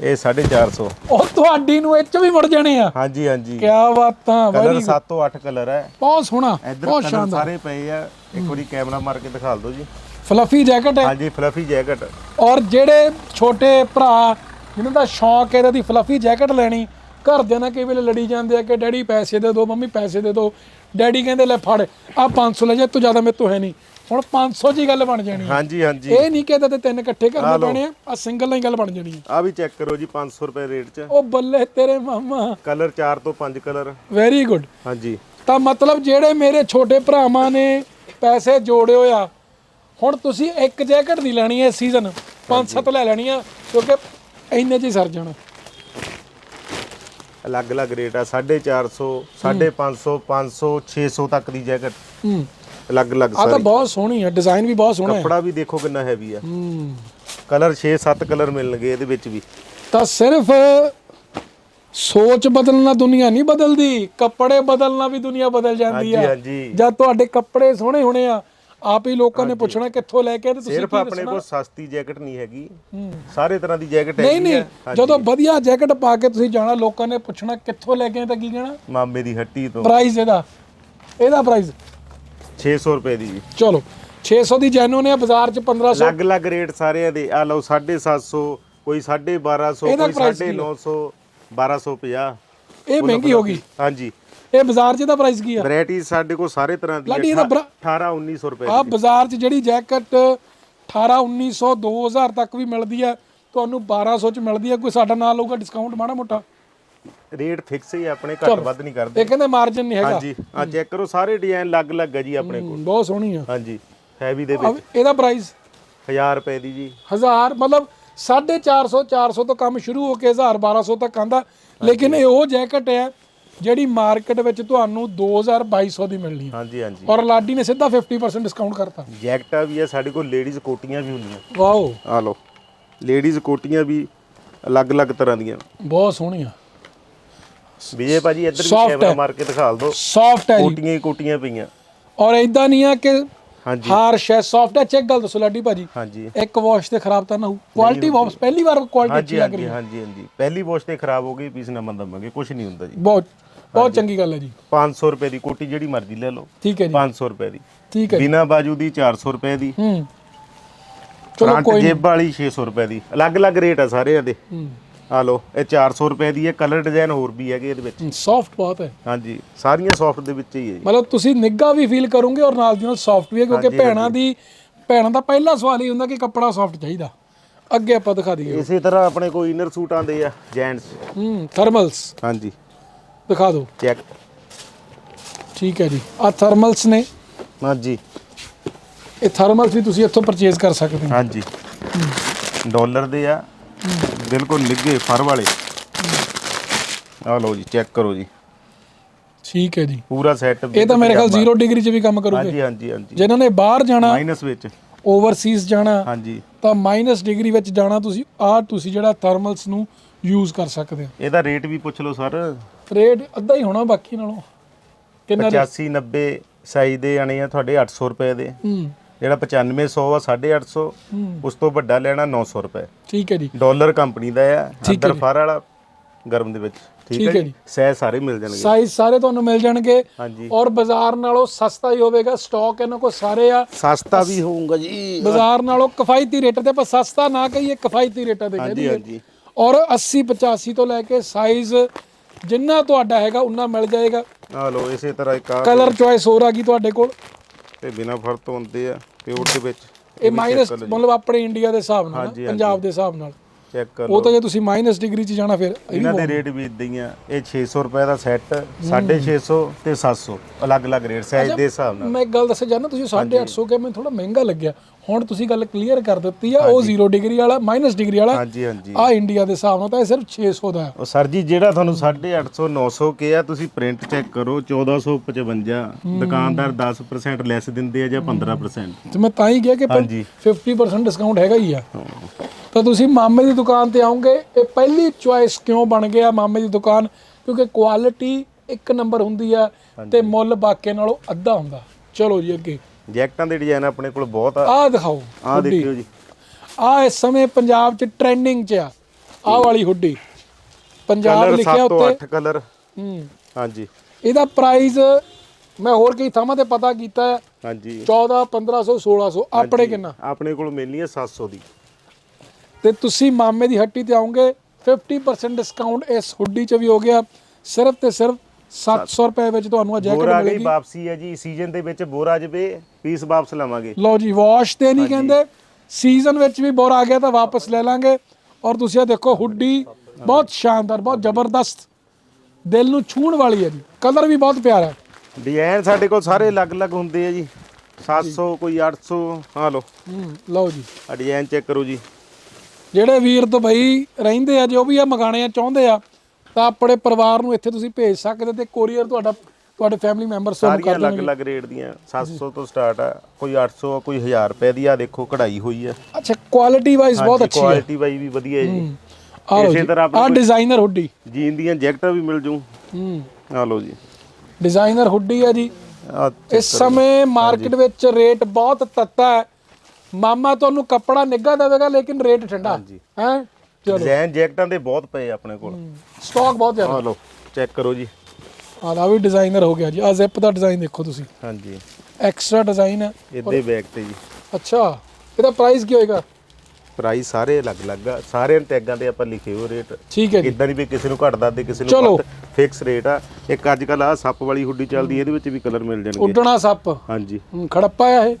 ਇਹ 450 ਉਹ ਤੁਹਾਡੀ ਨੂੰ ਇਹ ਚ ਵੀ ਮੁੜ ਜਾਣੇ ਆ। ਹਾਂਜੀ ਹਾਂਜੀ। ਕੀ ਬਾਤਾਂ ਕਲਰ ਵੈਰੀ 7 ਤੋਂ 8 ਕਲਰ ਹੈ ਬਹੁਤ ਸੋਹਣਾ ਬਹੁਤ ਸ਼ਾਨਦਾਰ। ਸਾਰੇ ਪਏ ਆ। ਇੱਕ ਵਾਰੀ ਕੈਮਰਾ ਮਾਰ ਕੇ ਦਿਖਾ ਦਿਓ ਜੀ। ਫਲਫੀ ਜੈਕਟ ਹੈ। ਹਾਂਜੀ ਫਲਫੀ ਜੈਕਟ ਔਰ ਜਿਹੜੇ ਛੋਟੇ ਭਰਾ ਜਿਨ੍ਹਾਂ ਦਾ ਸ਼ੌਂਕ ਹੈ ਇਹਦਾ ਫਲਫੀ ਜੈਕਟ ਲੈਣੀ ਘਰਦਿਆਂ ਨਾਲ ਕਈ ਵੇਲੇ ਲੜੀ ਜਾਂਦੇ ਆ ਕਿ ਡੈਡੀ ਪੈਸੇ ਦੇ ਦਿਓ ਮੰਮੀ ਪੈਸੇ ਦੇ ਦਿਓ। ਡੈਡੀ ਕਹਿੰਦੇ ਲੈ ਫੜ ਆ 500 ਲੈ ਜਾ ਤੂੰ ਜ਼ਿਆਦਾ ਮੇਰੇ ਤੋਂ ਹੈ ਨਹੀਂ। ਹੁਣ 500 ਦੀ ਗੱਲ ਬਣ ਜਾਣੀ ਹੈ ਹਾਂਜੀ ਹਾਂਜੀ। ਇਹ ਨਹੀਂ ਕਹਿੰਦਾ ਤੇ ਤਿੰਨ ਇਕੱਠੇ ਕਰਨੇ ਪੈਣੇ ਆ ਆ ਸਿੰਗਲ ਨਾਲ ਹੀ ਗੱਲ ਬਣ ਜਾਣੀ ਹੈ ਆ ਵੀ ਚੈੱਕ ਕਰੋ ਜੀ 500 ਰੁਪਏ ਰੇਟ 'ਚ। ਉਹ ਬੱਲੇ ਤੇਰੇ ਮਾਮਾ। ਕਲਰ 4 ਤੋਂ 5 ਕਲਰ ਵੈਰੀ ਗੁੱਡ ਹਾਂਜੀ। ਤਾਂ ਮਤਲਬ ਜਿਹੜੇ ਮੇਰੇ ਛੋਟੇ ਭਰਾਵਾਂ ਨੇ ਪੈਸੇ ਜੋੜਿਓ ਆ ਹੁਣ ਤੁਸੀਂ ਇੱਕ ਜੈਕਟ ਨਹੀਂ ਲੈਣੀ ਹੈ ਸੀਜ਼ਨ ਪੰਜ ਸੱਤ ਲੈ ਲੈਣੀ ਆ ਕਿਉਂਕਿ ਇੰਨੇ ਚ ਹੀ ਸਰ ਜਾਣਾ। ਅਲੱਗ-ਅਲੱਗ ਰੇਟ ਆ 450 550 500 600 ਤੱਕ ਦੀ ਜੈਕਟ। ਹੂੰ। ਅਲੱਗ-ਅਲੱਗ ਆ ਤਾਂ ਸਾਰੀ। ਬਹੁਤ ਸੋਹਣੀ ਹੈ ਡਿਜ਼ਾਈਨ ਵੀ ਬਹੁਤ ਸੋਹਣਾ ਹੈ। ਕੱਪੜਾ ਵੀ ਦੇਖੋ ਕਿੰਨਾ ਹੈਵੀ ਆ। ਹੂੰ। ਕਲਰ 6-7 ਕਲਰ ਮਿਲਣਗੇ ਇਹਦੇ ਵਿੱਚ ਵੀ। ਤਾਂ ਸਿਰਫ ਸੋਚ ਬਦਲਣਾ ਦੁਨੀਆ ਨਹੀਂ ਬਦਲਦੀ ਕੱਪੜੇ ਬਦਲਣਾ ਵੀ ਦੁਨੀਆ ਬਦਲ ਜਾਂਦੀ ਹਾਂਜੀ ਆ ਹਾਂਜੀ। ਜਦ ਤੁਹਾਡੇ ਕੱਪੜੇ ਸੋਹਣੇ ਹੋਣੇ ਆ ਆਪ ਹੀ ਲੋਕਾਂ ਨੇ ਪੁੱਛਣਾ ਕਿੱਥੋਂ ਲੈ ਕੇ ਆਏ ਤੇ ਤੁਸੀਂ ਸਿਰਫ ਕੀ ਆਪਣੇ ਕੋਲ ਸਸਤੀ ਜੈਕਟ ਨਹੀਂ ਹੈਗੀ। ਸਾਰੇ ਤਰ੍ਹਾਂ ਦੀ ਜੈਕਟ ਨਹੀਂ ਹੈਗੀ ਨਹੀਂ ਆ ਜਦੋਂ ਵਧੀਆ ਜੈਕਟ ਪਾ ਕੇ ਤੁਸੀਂ ਜਾਣਾ ਲੋਕਾਂ ਨੇ ਪੁੱਛਣਾ ਕਿੱਥੋਂ ਲੈ ਕੇ ਆਏ ਤਾਂ ਕੀ ਕਹਿਣਾ? ਮਾਮੇ ਦੀ ਹੱਟੀ ਤੋਂ। ਪ੍ਰਾਈਸ ਇਹਦਾ। ਇਹਦਾ ਪ੍ਰਾਈਸ 600 ਰੁਪਏ ਦੀ ਜੀ। ਚਲੋ 600 ਦੀ ਜੈਨੂਨ ਹੈ ਬਾਜ਼ਾਰ 'ਚ 1500 ਅਲੱਗ-ਅਲੱਗ ਰੇਟ ਸਾਰਿਆਂ ਦੇ। ਆ ਲਓ 750 ਕੋਈ 1250 ਇਹਦਾ ਕੋਈ price ਕੀ ਹੈ? 950 1250 ਇਹ ਮਹਿੰਗੀ ਹੋ ਗਈ। ਹਾਂਜੀ। ਇਹ ਬਾਜ਼ਾਰ 'ਚ ਇਹਦਾ ਪ੍ਰਾਈਸ ਕੀ ਆ? ਵੈਰਾਈਟੀ ਸਾਡੇ ਕੋਲ ਸਾਰੇ ਤਰ੍ਹਾਂ ਦੀ ਲਾਡੀ ਇਹਦਾ ਬਰਾ- 18 1900 ਰੁਪਏ ਆ ਬਾਜ਼ਾਰ 'ਚ ਜਿਹੜੀ ਜੈਕਟ 18 1900 2000 ਤੱਕ ਵੀ ਮਿਲਦੀ ਹੈ ਤੁਹਾਨੂੰ 1200 'ਚ ਮਿਲਦੀ ਹੈ ਕੋਈ ਸਾਡਾ ਨਾਲ ਲਊਗਾ ਡਿਸਕਾਊਂਟ ਮਾੜਾ ਮੋਟਾ। ਰੇਟ ਫਿਕਸ ਹੀ ਆ ਆਪਣੇ ਘੱਟ ਵੱਧ ਨਹੀਂ ਕਰਦੇ। ਇਹ ਕਹਿੰਦੇ ਮਾਰਜਨ ਨਹੀਂ ਹੈਗਾ। ਹਾਂਜੀ ਆ ਚੈੱਕ ਕਰੋ ਸਾਰੇ ਡਿਜ਼ਾਈਨ ਅਲੱਗ-ਅਲੱਗ ਹੈ ਜੀ ਆਪਣੇ ਕੋਲ। ਹਮ, ਬਹੁਤ ਸੋਹਣੀ ਆ। ਹਾਂਜੀ ਹੈਵੀ ਦੇ ਆ ਵਿੱਚ। ਇਹਦਾ ਪ੍ਰਾਈਸ 1000 ਰੁਪਏ ਦੀ ਜੀ। 1000 ਮਤਲਬ 450 400 ਤੋਂ ਕੰਮ ਸ਼ੁਰੂ ਹੋ ਕੇ 1000 1200 ਤੱਕ ਆਂਦਾ ਲੇਕਿਨ ਇਹ ਉਹ ਜੈਕਟ ਹੈ ਜਿਹੜੀ ਮਾਰਕੀਟ ਵਿੱਚ ਤੁਹਾਨੂੰ 2000 2200 ਦੀ ਮਿਲਣੀ ਹੈ। ਹਾਂਜੀ ਹਾਂਜੀ। ਔਰ ਲਾਡੀ ਨੇ ਸਿੱਧਾ 50% ਡਿਸਕਾਊਂਟ ਕਰਤਾ। ਜੈਕਟਾਂ ਵੀ ਆ ਸਾਡੇ ਕੋਲ ਲੇਡੀਜ਼ ਕੋਟੀਆਂ ਵੀ ਹੁੰਦੀਆਂ। ਵਾਓ। ਆ ਲਓ ਲੇਡੀਜ਼ ਕੋਟੀਆਂ ਵੀ ਅਲੱਗ-ਅਲੱਗ ਤਰ੍ਹਾਂ ਦੀਆਂ। ਬਹੁਤ ਸੋਹਣੀ ਆ ਵਿਜੇ ਭਾਜੀ ਇੱਧਰ ਵੀ Soft ਕੈਮਰਾ। ਮਾਰ ਕੇ ਦਿਖਾ ਦਿਓ। ਸੌਫਟ ਹੈ ਜੀ। ਕੋਟੀਆਂ ਹੀ ਕੋਟੀਆਂ ਪਈਆਂ। ਔਰ ਇਦਾਂ ਨਹੀਂ ਆ ਕਿ ਹਾਂਜੀ। ਹਾਰਸ਼ ਹੈ ਸੌਫਟ ਹੈ ਚੈੱਕ ਗੱਲ ਦੱਸੋ ਲਾਡੀ ਭਾਜੀ। ਹਾਂਜੀ। ਇੱਕ ਵਾਸ਼ ਤੇ ਖਰਾਬ ਤਾਂ ਨਾ ਹੋ ਕੁਆਲਿਟੀ ਵਾਪਸ ਪਹਿਲੀ ਵਾਰ ਕੁਆਲਿਟੀ ਅੱਛੀ ਲੱਗ ਰਹੀ ਹਾਂਜੀ ਹੈ। ਹਾਂਜੀ ਹਾਂਜੀ। ਪਹਿਲੀ ਵਾਸ਼ ਤੇ ਖਰਾਬ ਹੋ ਗਈ ਪੀਸ ਨਾ ਦਵਾਂਗੇ ਕੁਝ ਨਹੀਂ ਹੁੰਦਾ ਜੀ। ਬਹੁਤ ਬਹੁਤ ਚੰਗੀ ਗੱਲ ਹੈ ਜੀ। 500 ਰੁਪਏ ਦੀ ਕੋਟੀ ਜਿਹੜੀ ਮਰਜ਼ੀ ਲੈ ਲਓ। ਠੀਕ ਹੈ ਜੀ। 500 ਰੁਪਏ ਦੀ। ਠੀਕ ਹੈ ਜੀ। ਬਿਨਾ ਬਾਜੂ ਦੀ 400 ਰੁਪਏ ਦੀ। ਹੂੰ। ਚਲੋ ਕੋਈ ਜੇਬ ਵਾਲੀ 600 ਰੁਪਏ ਦੀ। ਅਲੱਗ-ਅਲੱਗ ਰੇਟ ਆ ਸਾਰਿਆਂ ਦੇ। ਹੂੰ। ਆ ਲਓ ਇਹ 400 ਰੁਪਏ ਦੀ ਹੈ ਕਲਰ ਡਿਜ਼ਾਈਨ ਹੋਰ ਵੀ ਹੈਗੇ ਇਹਦੇ ਵਿੱਚ। ਸੌਫਟ ਬਹੁਤ ਹੈ। ਹਾਂਜੀ ਸਾਰੀਆਂ ਸੌਫਟ ਦੇ ਵਿੱਚ ਹੀ ਹੈ ਜੀ। ਮਤਲਬ ਤੁਸੀਂ ਨਿੱਘਾ ਵੀ ਫੀਲ ਕਰੋਗੇ ਔਰ ਨਾਲ ਦੀ ਨਾਲ ਸੌਫਟ ਵੀ ਹੈ ਕਿਉਂਕਿ ਭੈਣਾਂ ਦੀ ਭੈਣਾਂ ਦਾ ਪਹਿਲਾ ਸਵਾਲ ਹੀ ਹੁੰਦਾ ਕਿ ਕੱਪੜਾ ਸੌਫਟ ਚਾਹੀਦਾ। ਅੱਗੇ ਆਪਾਂ ਦਿਖਾ ਦਈਏ। ਇਸੇ ਤਰ੍ਹਾਂ ਆਪਣੇ ਕੋਲ ਇਨਰ ਸੂਟ ਆਉਂਦੇ ਆ ਜੈਂਟਸ ਹੂੰ ਥਰਮਲਸ ਹਾਂਜੀ। ਦਿਖਾ ਦਿਓ ਚੈੱਕ ਠੀਕ ਹੈ ਜੀ। ਆ ਥਰਮਲਸ ਨੇ। ਹਾਂਜੀ। ਇਹ ਥਰਮਲਸ ਵੀ ਤੁਸੀਂ ਇੱਥੋਂ ਪਰਚੇਜ਼ ਕਰ ਸਕਦੇ ਹੋ। ਹਾਂਜੀ। ਡਾਲਰ ਦੇ ਆ। ਬਿਲਕੁਲ ਨਿੱਗੇ ਫਰ ਵਾਲੇ। ਆ ਲਓ ਜੀ ਚੈੱਕ ਕਰੋ ਜੀ। ਠੀਕ ਹੈ ਜੀ। ਪੂਰਾ ਸੈੱਟ ਇਹ ਤਾਂ ਮੇਰੇ ਖਿਆਲ 0 ਡਿਗਰੀ 'ਚ ਵੀ ਕੰਮ ਕਰੋਗੇ। ਹਾਂਜੀ ਹਾਂਜੀ ਹਾਂਜੀ। ਜਿਨ੍ਹਾਂ ਨੇ ਬਾਹਰ ਜਾਣਾ ਮਾਈਨਸ ਵਿੱਚ। ਓਵਰਸੀਜ਼ ਜਾਣਾ ਹਾਂਜੀ। ਤਾਂ ਮਾਈਨਸ ਡਿਗਰੀ ਵਿੱਚ ਜਾਣਾ ਤੁਸੀਂ ਆਹ ਤੁਸੀਂ ਜਿਹੜਾ ਥਰਮਲਸ ਨੂੰ ਯੂਜ਼ ਕਰ ਸਕਦੇ ਹੋ। ਇਹਦਾ ਰੇਟ ਵੀ ਪੁੱਛ ਲਓ ਸਰ। ਰੇਟ ਅੱਧਾ ਹੀ ਹੋਣਾ ਬਾਕੀ ਨਾਲੋਂ। ਕਿੰਨਾ ਰੇਟ 85 90 ਸਾਈਜ਼ ਦੇ ਆਣੇ ਆ ਤੁਹਾਡੇ 800 ਰੁਪਏ ਦੇ। ਹੂੰ। ਜਿਹੜਾ 95 100 ਆ 850 ਹੂੰ। ਉਸ ਤੋਂ ਵੱਡਾ ਲੈਣਾ 900 ਰੁਪਏ। ਠੀਕ ਹੈ ਜੀ। ਡਾਲਰ ਕੰਪਨੀ ਦਾ ਆ ਅੰਦਰ। ਫਰ ਵਾਲਾ ਗਰਮ ਦੇ ਵਿੱਚ। ਠੀਕ ਹੈ ਜੀ। ਸਾਈਜ਼ ਸਾਰੇ ਮਿਲ ਜਾਣਗੇ। ਸਾਈਜ਼ ਸਾਰੇ ਤੁਹਾਨੂੰ ਮਿਲ ਜਾਣਗੇ। ਹਾਂਜੀ। ਔਰ ਬਾਜ਼ਾਰ ਨਾਲੋਂ ਸਸਤਾ ਹੀ ਹੋਵੇਗਾ ਸਟਾਕ ਇਹਨਾਂ ਕੋਲ ਸਾਰੇ ਆ। ਸਸਤਾ ਵੀ ਹੋਊਗਾ ਜੀ। ਬਾਜ਼ਾਰ ਨਾਲੋਂ ਕਿਫਾਇਤੀ ਰੇਟ ਤੇ ਪਰ ਸਸਤਾ ਨਾ ਕਹੀਏ ਕਿਫਾਇਤੀ ਰੇਟਾਂ ਤੇ ਕਹਿ ਹਾਂਜੀ ਦਈਏ ਹਾਂਜੀ। ਔਰ 80 85 ਤੋਂ ਲੈ ਕੇ ਸਾਈਜ਼ ਜਿੰਨਾ ਤੁਹਾਡਾ ਹੈਗਾ ਉਨਾ ਮਿਲ ਜਾਏਗਾ। ਆ ਲਓ ਇਸੇ ਤਰ੍ਹਾਂ ਇੱਕ ਆ ਕਲਰ ਚੁਆਇਸ ਹੋਰ ਆ ਗਈ ਤੁਹਾਡੇ ਕੋਲ। ਤੇ ਬਿਨਾ ਫਰ ਤੋਂ ਹੁੰਦੇ ਆ। ਪਿਓਰ ਦੇ ਵਿੱਚ ਇਹ ਮਾਈਨਸ ਮਤਲਬ ਆਪਣੇ ਇੰਡੀਆ ਦੇ ਹਿਸਾਬ ਨਾਲ ਹਾਂਜੀ, ਪੰਜਾਬ ਦੇ ਹਿਸਾਬ ਨਾਲ। ਚੈੱਕ ਕਰ ਉਹ ਲਓ। ਤਾਂ ਜੇ ਤੁਸੀਂ ਮਾਈਨਸ ਡਿਗਰੀ 'ਚ ਜਾਣਾ ਫਿਰ ਇਹ ਵੀ ਇਹਨਾਂ ਦੇ ਰੇਟ ਵੀ ਇਦਾਂ ਹੀ ਆ। ਇਹ 600 ਰੁਪਏ ਦਾ ਸੈੱਟ 650 ਤੇ 700 ਅਲੱਗ-ਅਲੱਗ ਰੇਟ ਸਾਈਜ਼ ਦੇ ਹਿਸਾਬ ਨਾਲ। ਮੈਂ ਇੱਕ ਗੱਲ ਦੱਸਿਆ ਜਾਂਦਾ ਤੁਸੀਂ 850 ਕਿਹਾ ਮੈਨੂੰ ਥੋੜਾ ਮਹਿੰਗਾ ਲੱਗਿਆ। ਹੁਣ ਤੁਸੀਂ ਗੱਲ ਕਲੀਅਰ ਕਰ ਦਿੱਤੀ ਆ ਉਹ 0 ਡਿਗਰੀ ਵਾਲਾ ਮਾਈਨਸ ਡਿਗਰੀ ਵਾਲਾ ਹਾਂਜੀ ਹਾਂਜੀ। ਆ ਇੰਡੀਆ ਦੇ ਹਿਸਾਬ ਨਾਲ ਤਾਂ ਇਹ ਸਿਰਫ 600 ਦਾ ਹੈ। ਉਹ ਸਰ ਜੀ ਜਿਹੜਾ ਤੁਹਾਨੂੰ 850 900 ਕਿਹਾ ਤੁਸੀਂ ਪ੍ਰਿੰਟ ਚੈੱਕ ਕਰੋ 1455 ਦੁਕਾਨਦਾਰ 10% ਲੈਸ ਦਿੰਦੇ ਆ ਜਾਂ 15% ਤੇ ਮੈਂ ਤਾਂ ਹੀ ਕਿਹਾ ਕਿ ਪਰ ਹਾਂਜੀ 50% ਡਿਸਕਾਊਂਟ ਹੈਗਾ ਹੀ ਆ। ਤਾਂ ਤੁਸੀਂ ਮਾਮੇ ਦੀ ਦੁਕਾਨ ਤੇ ਆਉਂਗੇ ਇਹ ਪਹਿਲੀ ਚੁਆਇਸ ਕਿਉਂ ਬਣ ਗਿਆ ਮਾਮੇ ਦੀ ਦੁਕਾਨ? ਕਿਉਂਕਿ ਕੁਆਲਿਟੀ ਇੱਕ ਨੰਬਰ ਹੁੰਦੀ ਆ ਤੇ ਮੁੱਲ ਬਾਕੀ ਨਾਲੋਂ ਅੱਧਾ ਹੁੰਦਾ। ਚਲੋ ਜੀ ਅੱਗੇ। ਜੈਕਟਾਂ ਦੇ ਡਿਜ਼ਾਈਨ ਆਪਣੇ ਕੋਲ ਬਹੁਤ ਆ। ਆਹ ਦਿਖਾਓ ਆਹ ਦੇਖਿਓ ਜੀ। ਆਹ ਇਸ ਸਮੇਂ ਪੰਜਾਬ 'ਚ ਟ੍ਰੈਂਡਿੰਗ 'ਚ ਆ। ਆਹ ਵਾਲੀ ਹੁੱਡੀ। ਪੰਜਾਬ ਕਲਰ ਲਿਖਿਆ 7 ਤੋਂ ਉੱਤੇ। 8 ਕਲਰ ਹੂੰ। ਹਾਂਜੀ। ਇਹਦਾ ਪ੍ਰਾਈਸ ਮੈਂ ਹੋਰ ਕਈ ਥਾਵਾਂ ਤੇ ਪਤਾ ਕੀਤਾ ਹੈ। ਹਾਂਜੀ। 14 1500 1600 ਆਪਣੇ ਕਿੰਨਾ? ਆਪਣੇ ਕੋਲ ਮਿਲਣੀ ਹੈ 700 ਦੀ। ਤੇ ਤੁਸੀਂ ਮਾਮੇ ਦੀ ਹੱਟੀ ਤੇ ਆਉਂਗੇ 50% ਡਿਸਕਾਊਂਟ ਇਸ ਹੁੱਡੀ 'ਚ ਵੀ ਹੋ ਗਿਆ। ਸਿਰਫ ਤੇ ਸਿਰਫ 700 ਰੁਪਏ ਵਿੱਚ ਤੁਹਾਨੂੰ ਆ ਜੈਕਟ ਬੋਰਾ ਗਈ ਮਿਲੇਗੀ? ਵਾਪਸੀ ਹੈ ਜੀ ਸੀਜ਼ਨ ਦੇ ਵਿੱਚ ਬੋਰਾ ਜਵੇ ਪੀਸ ਵਾਪਸ ਲਵਾਂਗੇ। ਲਓ ਜੀ ਵਾਸ਼ ਤੇ ਨਹੀਂ ਕਹਿੰਦੇ ਸੀਜ਼ਨ ਵਿੱਚ ਵੀ ਬੋਰ ਆ ਗਿਆ ਤਾਂ ਵਾਪਸ ਲੈ ਲਾਂਗੇ। ਔਰ ਤੁਸੀਂ ਇਹ ਦੇਖੋ ਹੁੱਡੀ ਬਹੁਤ ਸ਼ਾਨਦਾਰ ਬਹੁਤ ਜ਼ਬਰਦਸਤ ਦਿਲ ਨੂੰ ਛੂਹਣ ਵਾਲੀ ਹੈ ਜੀ। ਕਲਰ ਵੀ ਬਹੁਤ ਪਿਆਰਾ ਹੈ। ਡਿਜ਼ਾਈਨ ਸਾਡੇ ਕੋਲ ਸਾਰੇ ਅਲੱਗ-ਅਲੱਗ ਹੁੰਦੇ ਆ ਜੀ। 700 ਕੋਈ 800 ਆ ਲਓ। ਹੂੰ ਲਓ ਜੀ। ਆ ਡਿਜ਼ਾਈਨ ਚੈੱਕ ਕਰੋ ਜੀ। ਜਿਹੜੇ ਵੀਰ ਦੁਬਈ ਰਹਿੰਦੇ ਆ ਜੋ ਵੀ ਆ ਮੰਗਾਣੇ ਆ ਚਾਹੁੰਦੇ ਆ ਤਾਂ ਆਪਣੇ ਪਰਿਵਾਰ ਨੂੰ ਇੱਥੇ ਤੁਸੀਂ ਭੇਜ ਸਕਦੇ ਤੇ ਕੋਰੀਅਰ ਤੁਹਾਡਾ ਤੁਹਾਡੇ ਫੈਮਿਲੀ ਮੈਂਬਰਸ ਤੁਹਾਨੂੰ ਸਾਰੀਆਂ ਕਰ ਦੇਣਗੇ। ਅਲੱਗ-ਅਲੱਗ ਰੇਟ ਦੀਆਂ 700 ਤੋਂ ਸਟਾਰਟ ਆ ਕੋਈ 800 ਆ ਕੋਈ 1000 ਰੁਪਏ ਦੀ ਆ ਦੇਖੋ ਕਢਾਈ ਹੋਈ ਆ। ਅੱਛਾ ਕੁਆਲਿਟੀ ਵਾਈਜ਼ ਬਹੁਤ ਅੱਛੀ ਹੈ ਕੁਆਲਿਟੀ ਵਾਈ ਵੀ ਵਧੀਆ ਹੈ ਜੀ ਇਸੇ ਤਰ੍ਹਾਂ ਆਪਣੇ ਆਹ ਡਿਜ਼ਾਈਨਰ ਹੁੱਡੀ ਜੀਨ ਦੀਆਂ ਜੈਕਟਾਂ ਵੀ ਮਿਲ ਜੂ। ਹੂੰ। ਆ ਲਓ ਜੀ। ਡਿਜ਼ਾਈਨਰ ਹੁੱਡੀ ਹੈ ਜੀ। ਆ ਇਸ ਸਮੇਂ ਮਾਰਕੀਟ ਵਿੱਚ ਰੇਟ ਬਹੁਤ ਤੱਤਾ ਹੈ। ਮਾਮਾ ਤੁਹਾਨੂੰ ਕੱਪੜਾ ਨਿੱਘਾ ਦੇਵੇਗਾ ਲੇਕਿਨ ਰੇਟ ਠੰਡਾ। ਹੈ? ਡਿਜ਼ਾਈਨ ਜੈਕਟਾਂ ਦੇ ਬਹੁਤ ਪਏ ਆਪਣੇ ਕੋਲ। ਸਟਾਕ ਬਹੁਤ ਜ਼ਿਆਦਾ। ਆ ਲਓ ਚੈੱਕ ਕਰੋ ਜੀ। ਆਹ ਲਾ ਵੀ ਡਿਜ਼ਾਈਨਰ ਹੋ ਗਿਆ ਜੀ। ਆ ਜ਼ਿਪ ਦਾ ਡਿਜ਼ਾਈਨ ਦੇਖੋ ਤੁਸੀਂ। ਹਾਂਜੀ। ਐਕਸਟਰਾ ਡਿਜ਼ਾਈਨ ਹੈ। ਇੱਦੇ ਬੈਗ ਤੇ ਜੀ। ਅੱਛਾ ਇਹਦਾ ਪ੍ਰਾਈਸ ਕੀ ਹੋਏਗਾ? ਪ੍ਰਾਈਸ ਸਾਰੇ ਅਲੱਗ-ਅਲੱਗ ਆ। ਸਾਰਿਆਂ ਟੈਗਾਂ ਤੇ ਆਪਾਂ ਲਿਖੇ ਹੋ ਰੇਟ ਠੀਕ ਹੈ ਜੀ। ਇਦਾਂ ਨਹੀਂ ਵੀ ਕਿਸੇ ਨੂੰ ਘੱਟਦਾ ਤੇ ਕਿਸੇ। ਨੂੰ ਫਿਕਸ ਰੇਟ ਆ। ਇੱਕ ਅੱਜ ਕੱਲ ਆ ਸੱਪ ਵਾਲੀ ਹੁੱਡੀ ਚੱਲਦੀ ਇਹਦੇ ਵਿੱਚ ਵੀ ਕਲਰ ਮਿਲ ਜਾਣਗੇ। ਉੱਡਣਾ ਸੱਪ। ਹਾਂਜੀ। ਹੂੰ, ਖੜੱਪਾ ਆ ਇਹ।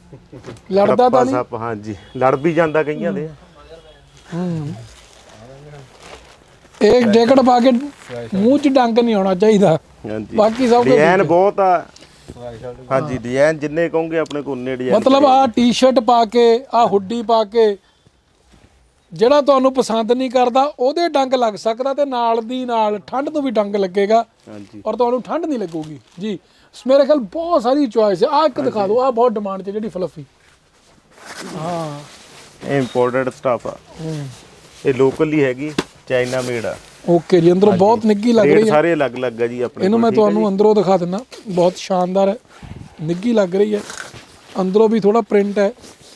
ਲੜਦਾ ਤਾਂ ਨਹੀਂ। ਸੱਪ ਹਾਂਜੀ। ਲੜ ਵੀ ਜਾਂਦਾ ਕਈਆਂ ਦੇ। ਇੱਕ ਜੈਕਟ ਪਾ ਕੇ ਮੂੰਹ 'ਚ ਡੰਗ ਨਹੀਂ ਆਉਣਾ ਚਾਹੀਦਾ। ਹਾਂਜੀ। ਬਾਕੀ ਸਭ ਕੁਝ ਡਿਜ਼ਾਈਨ ਬਹੁਤ ਆ। ਹਾਂਜੀ ਡਿਜ਼ਾਈਨ ਜਿੰਨੇ ਕਹੋਗੇ ਆਪਣੇ ਕੋਲ ਉਨੇ ਡਿਜ਼ਾਈਨ ਮਤਲਬ ਆ ਟੀ-ਸ਼ਰਟ ਪਾ ਕੇ ਆ ਹੁੱਡੀ ਪਾ ਕੇ ਜਿਹੜਾ ਤੁਹਾਨੂੰ ਪਸੰਦ ਨਹੀਂ ਕਰਦਾ ਉਹਦੇ ਡੰਗ ਲੱਗ ਸਕਦਾ ਤੇ ਨਾਲ ਦੀ ਨਾਲ ਠੰਡ ਤੋਂ ਵੀ ਡੰਗ ਲੱਗੇਗਾ। ਹਾਂਜੀ। ਔਰ ਤੁਹਾਨੂੰ ਠੰਡ ਨਹੀਂ ਲੱਗੂਗੀ। ਜੀ ਮੇਰੇ ਖਿਆਲ ਬਹੁਤ ਸਾਰੀ ਚੁਆਇਸ ਹੈ ਆ ਇੱਕ ਦਿਖਾ ਦਿਓ ਆ ਬਹੁਤ ਡਿਮਾਂਡ 'ਚ ਜਿਹੜੀ ਫਲਫੀ ਹਾਂ। ਇਹ ਇੰਪੋਰਟਡ ਸਟਾਫ ਆ। ਇਹ ਲੋਕਲ ਹੀ ਹੈਗੀ। ਚਾਈਨਾ ਮੇਡ ਆ। ਓਕੇ ਜੀ ਅੰਦਰੋਂ ਬਹੁਤ ਨਿੱਗੀ ਲੱਗ ਰੇਟ ਰਹੀ ਹੈ। ਸਾਰੇ ਅਲੱਗ-ਅਲੱਗ ਆ ਜੀ ਆਪਣੇ ਇਹਨੂੰ ਕੋਲ, ਮੈਂ ਠੀਕ ਆ ਤੁਹਾਨੂੰ ਅੰਦਰੋਂ ਦਿਖਾ ਦਿੰਦਾ। ਬਹੁਤ ਸ਼ਾਨਦਾਰ ਹੈ ਨਿੱਗੀ ਲੱਗ ਰਹੀ ਹੈ। ਅੰਦਰੋਂ ਵੀ ਥੋੜਾ ਪ੍ਰਿੰਟ ਹੈ।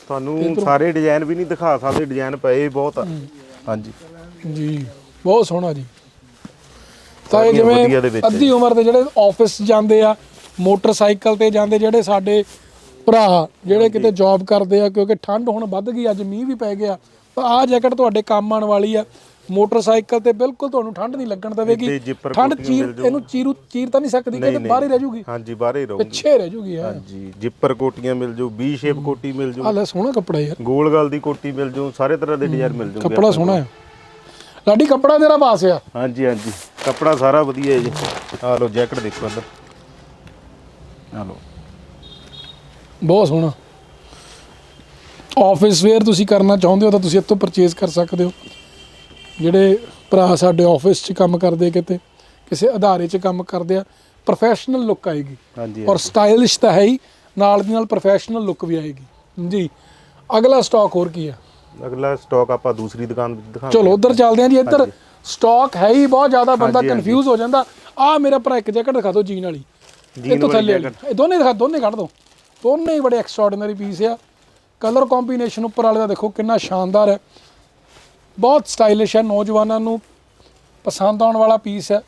ਤੁਹਾਨੂੰ ਸਾਰੇ ਡਿਜ਼ਾਈਨ ਵੀ ਨਹੀਂ ਦਿਖਾ ਸਕਦੇ ਡਿਜ਼ਾਈਨ ਪਏ ਬਹੁਤ ਆ। ਹਾਂਜੀ। ਜੀ ਬਹੁਤ ਸੋਹਣਾ ਜੀ। ਤਾਂ ਇਹ ਸਾਰੀਆਂ ਵਧੀਆ ਦੇ ਜਿਵੇਂ ਵਿੱਚ। ਅੱਧੀ ਉਮਰ ਦੇ ਜਿਹੜੇ ਆਫਿਸ ਜਾਂਦੇ ਆ ਮੋਟਰਸਾਈਕਲ ਤੇ ਜਾਂਦੇ ਜਿਹੜੇ ਸਾਡੇ ਭਰਾ ਜਿਹੜੇ ਕਿਤੇ ਜੌਬ ਕਰਦੇ ਆ ਕਿਉਂਕਿ ਠੰਡ ਹੁਣ ਵੱਧ ਗਈ ਅੱਜ ਮੀਂਹ ਵੀ ਪੈ ਗਿਆ ਤਾਂ ਆਹ ਜੈਕਟ ਤੁਹਾਡੇ ਕੰਮ ਆਉਣ ਵਾਲੀ ਆ। ਮੋਟਰਸਾਈਕਲ ਤੇ ਬਿਲਕੁਲ ਤੁਹਾਨੂੰ ਠੰਡ ਨਹੀਂ ਲੱਗਣ ਦੇਵੇਗੀ। ਠੰਡ ਚੀਰ। ਇਹਨੂੰ ਚੀਰੂ ਚੀਰ ਤਾਂ ਨਹੀਂ ਸਕਦੀ ਕਿ ਬਾਹਰ ਹੀ ਰਹਿ ਜੂਗੀ। ਹਾਂਜੀ ਬਾਹਰ ਹੀ ਰਹੂਗੀ। ਪਿੱਛੇ ਰਹਿ ਜੂਗੀ ਹਾਂਜੀ ਜਿੱਪਰ ਕੋਟੀਆਂ ਮਿਲ ਜੂ ਵੀ ਸ਼ੇਪ ਕੋਟੀ ਮਿਲ ਜੂ। ਆ ਲੈ ਸੋਹਣਾ ਕੱਪੜਾ ਯਾਰ। ਗੋਲ ਗਲ ਦੀ ਕੋਟੀ ਮਿਲ ਜੂ ਸਾਰੇ ਤਰ੍ਹਾਂ ਦੇ ਡਿਜ਼ਾਈਨ ਮਿਲ ਜੂਗੇ ਕੱਪੜਾ ਸੋਹਣਾ ਹੈ। ਲਾਡੀ ਕੱਪੜਾ ਤੇਰਾ ਪਾਸ ਆ। ਹਾਂਜੀ ਹਾਂਜੀ। ਕੱਪੜਾ ਸਾਰਾ ਵਧੀਆ ਹੈ ਜੀ। ਆ ਲਓ ਜੈਕਟ ਦੇਖੋ ਅੰਦਰ। ਆ ਲਓ। ਬਹੁਤ ਸੋਹਣਾ। ਆਫਿਸ ਵੇਅਰ ਤੁਸੀਂ ਕਰਨਾ ਚਾਹੁੰਦੇ ਹੋ ਤਾਂ ਤੁਸੀਂ ਇੱਥੋਂ ਪਰਚੇਜ਼ ਕਰ ਸਕਦੇ ਹੋ। ਜਿਹੜੇ ਭਰਾ ਸਾਡੇ ਆਫਿਸ 'ਚ ਕੰਮ ਕਰਦੇ ਕਿਤੇ ਕਿਸੇ ਅਦਾਰੇ 'ਚ ਕੰਮ ਕਰਦੇ ਆ ਪ੍ਰੋਫੈਸ਼ਨਲ ਲੁੱਕ ਆਏਗੀ। ਹਾਂਜੀ ਔਰ ਸਟਾਈਲਿਸ਼ ਤਾਂ ਹੈ ਹੀ ਨਾਲ ਦੀ ਨਾਲ ਪ੍ਰੋਫੈਸ਼ਨਲ ਲੁੱਕ ਵੀ ਆਏਗੀ। ਜੀ ਅਗਲਾ ਸਟਾਕ ਹੋਰ ਕੀ ਹੈ ਅਗਲਾ ਸਟਾਕ ਆਪਾਂ ਦੂਸਰੀ ਦੁਕਾਨ ਵਿੱਚ ਦਿਖਾ ਚਲੋ ਉਧਰ ਚੱਲਦੇ ਹਾਂ ਜੀ ਇੱਧਰ ਸਟਾਕ ਹੈ ਹੀ ਬਹੁਤ ਜ਼ਿਆਦਾ ਬੰਦਾ। ਕਨਫਿਊਜ਼ ਹੋ ਜਾਂਦਾ। ਆ ਮੇਰਾ ਭਰਾ ਇੱਕ ਜੈਕਟ ਦਿਖਾ ਦਿਓ ਜੀਨ ਵਾਲੀ। ਜੀਨ ਤੋਂ ਵਾਲੀ ਇਹ ਦੋਨੇ ਦਿਖਾ ਦੋਨੇ ਕੱਢ ਦਿਓ। ਦੋਨੇ ਹੀ ਬੜੇ ਐਕਸਟਰਾਆਰਡੀਨਰੀ ਪੀਸ ਆ। ਕਲਰ ਕੰਬੀਨੇਸ਼ਨ ਉੱਪਰ ਵਾਲੇ ਦਾ ਦੇਖੋ ਕਿੰਨਾ ਸ਼ਾਨਦਾਰ ਹੈ। ਬਹੁਤ ਸਟਾਈਲਿਸ਼ ਹੈ ਨੌਜਵਾਨਾਂ ਨੂੰ ਪਸੰਦ ਆਉਣ ਵਾਲਾ ਪੀਸ ਹੈ।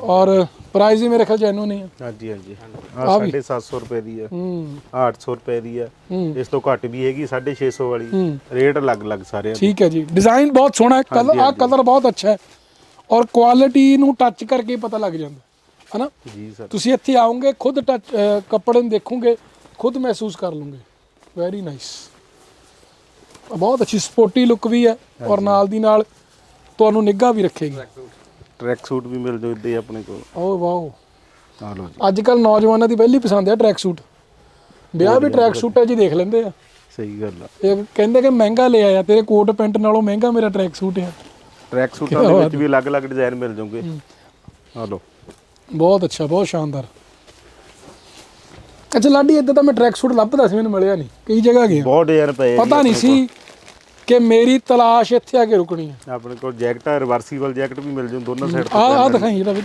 ਔਰ ਪ੍ਰਾਈਸ ਵੀ ਮੇਰੇ ਖਿਆਲ ਜੈਨੂਨ ਹੀ ਹੈ। ਹਾਂਜੀ ਹਾਂਜੀ। ਆਹ ਆ ਵੀ। 750 ਰੁਪਏ ਦੀ ਹੈ। ਹੂੰ। ਆਹ 800 ਰੁਪਏ ਦੀ ਹੈ। ਹੂੰ। ਇਸ ਤੋਂ ਘੱਟ ਵੀ ਹੈਗੀ 650 ਵਾਲੀ। ਹੂੰ। ਰੇਟ ਅਲੱਗ-ਅਲੱਗ ਸਾਰੇ ਠੀਕ ਹੈ ਜੀ। ਡਿਜ਼ਾਈਨ ਬਹੁਤ ਸੋਹਣਾ ਹੈ ਕਲਰ ਆ ਕਲਰ ਬਹੁਤ ਅੱਛਾ ਹੈ। ਔਰ ਕੁਆਲਿਟੀ ਨੂੰ ਟੱਚ ਕਰਕੇ ਹੀ ਪਤਾ ਲੱਗ ਜਾਂਦਾ ਹੈ। ਨਾ ਜੀ ਸਰ ਤੁਸੀਂ ਇੱਥੇ ਆਓਗੇ ਖੁਦ ਟੱਚ ਕੱਪੜੇ ਨੂੰ ਦੇਖੋਗੇ ਖੁਦ ਮਹਿਸੂਸ ਕਰ ਲਓਗੇ। ਵੈਰੀ ਨਾਈਸ ਬਹੁਤ ਅੱਛੀ ਸਪੋਰਟੀ ਲੁੱਕ ਵੀ ਹੈ ਔਰ ਨਾਲ ਦੀ ਨਾਲ ਤੁਹਾਨੂੰ ਨਿੱਘਾ ਵੀ ਰੱਖੇਗੀ। ਟਰੈਕ ਸੂਟ ਵੀ ਮਿਲ ਜਾਓ ਇੱਦੇ ਆਪਣੇ ਕੋਲ। ਓ ਵਾਓ। ਆ ਲਓ ਜੀ। ਅੱਜ ਕੱਲ ਨੌਜਵਾਨਾਂ ਦੀ ਪਹਿਲੀ ਪਸੰਦ ਹੈ ਟਰੈਕ ਸੂਟ ਵਿਆਹ ਵੀ ਟਰੈਕ ਸੂਟ ਹੈ। ਜੀ ਦੇਖ ਲੈਂਦੇ ਆ। ਸਹੀ ਗੱਲ ਆ। ਇਹ ਕਹਿੰਦੇ ਕਿ ਮਹਿੰਗਾ ਲੈ ਆਇਆ ਤੇਰੇ ਕੋਟ ਪੈਂਟ ਨਾਲੋਂ ਮਹਿੰਗਾ ਮੇਰਾ ਟਰੈਕ ਸੂਟ ਹੈ ਟਰੈਕ ਸੂਟਾਂ ਦੇ ਵਿੱਚ ਵੀ ਅਲੱਗ-ਅਲੱਗ ਡਿਜ਼ਾਈਨ ਮਿਲ ਜਾਣਗੇ ਆ ਲਓ ਬਹੁਤ ਅੱਛਾ ਬਹੁਤ ਸ਼ਾਨਦਾਰ। ਅੱਛਾ ਲਾਡੀ ਇੱਦਾਂ ਤਾਂ ਮੈਂ ਟਰੈਕ ਸੂਟ ਲੱਭਦਾ ਸੀ ਮੈਨੂੰ ਮਿਲਿਆ ਨਹੀਂ। ਕਈ ਜਗ੍ਹਾ ਗਿਆ। ਬਹੁਤ ਡਿਜ਼ਾਈਨ ਪਏ ਆ ਜੀ ਪਤਾ ਨਹੀਂ ਆਪਣੇ ਸੀ ਕਿ ਮੇਰੀ ਤਲਾਸ਼ ਇੱਥੇ ਆ ਕੇ ਰੁਕਣੀ ਹੈ ਕੋਲ। ਆਪਣੇ ਕੋਲ ਜੈਕਟ ਰਿਵਰਸੀਬਲ ਜੈਕਟ ਵੀ ਮਿਲ ਜੂ ਦੋਨੋਂ ਸਾਈਡ ਆ ਆ ਦਿਖਾਈ ਜਿਹੜਾ ਵੀ।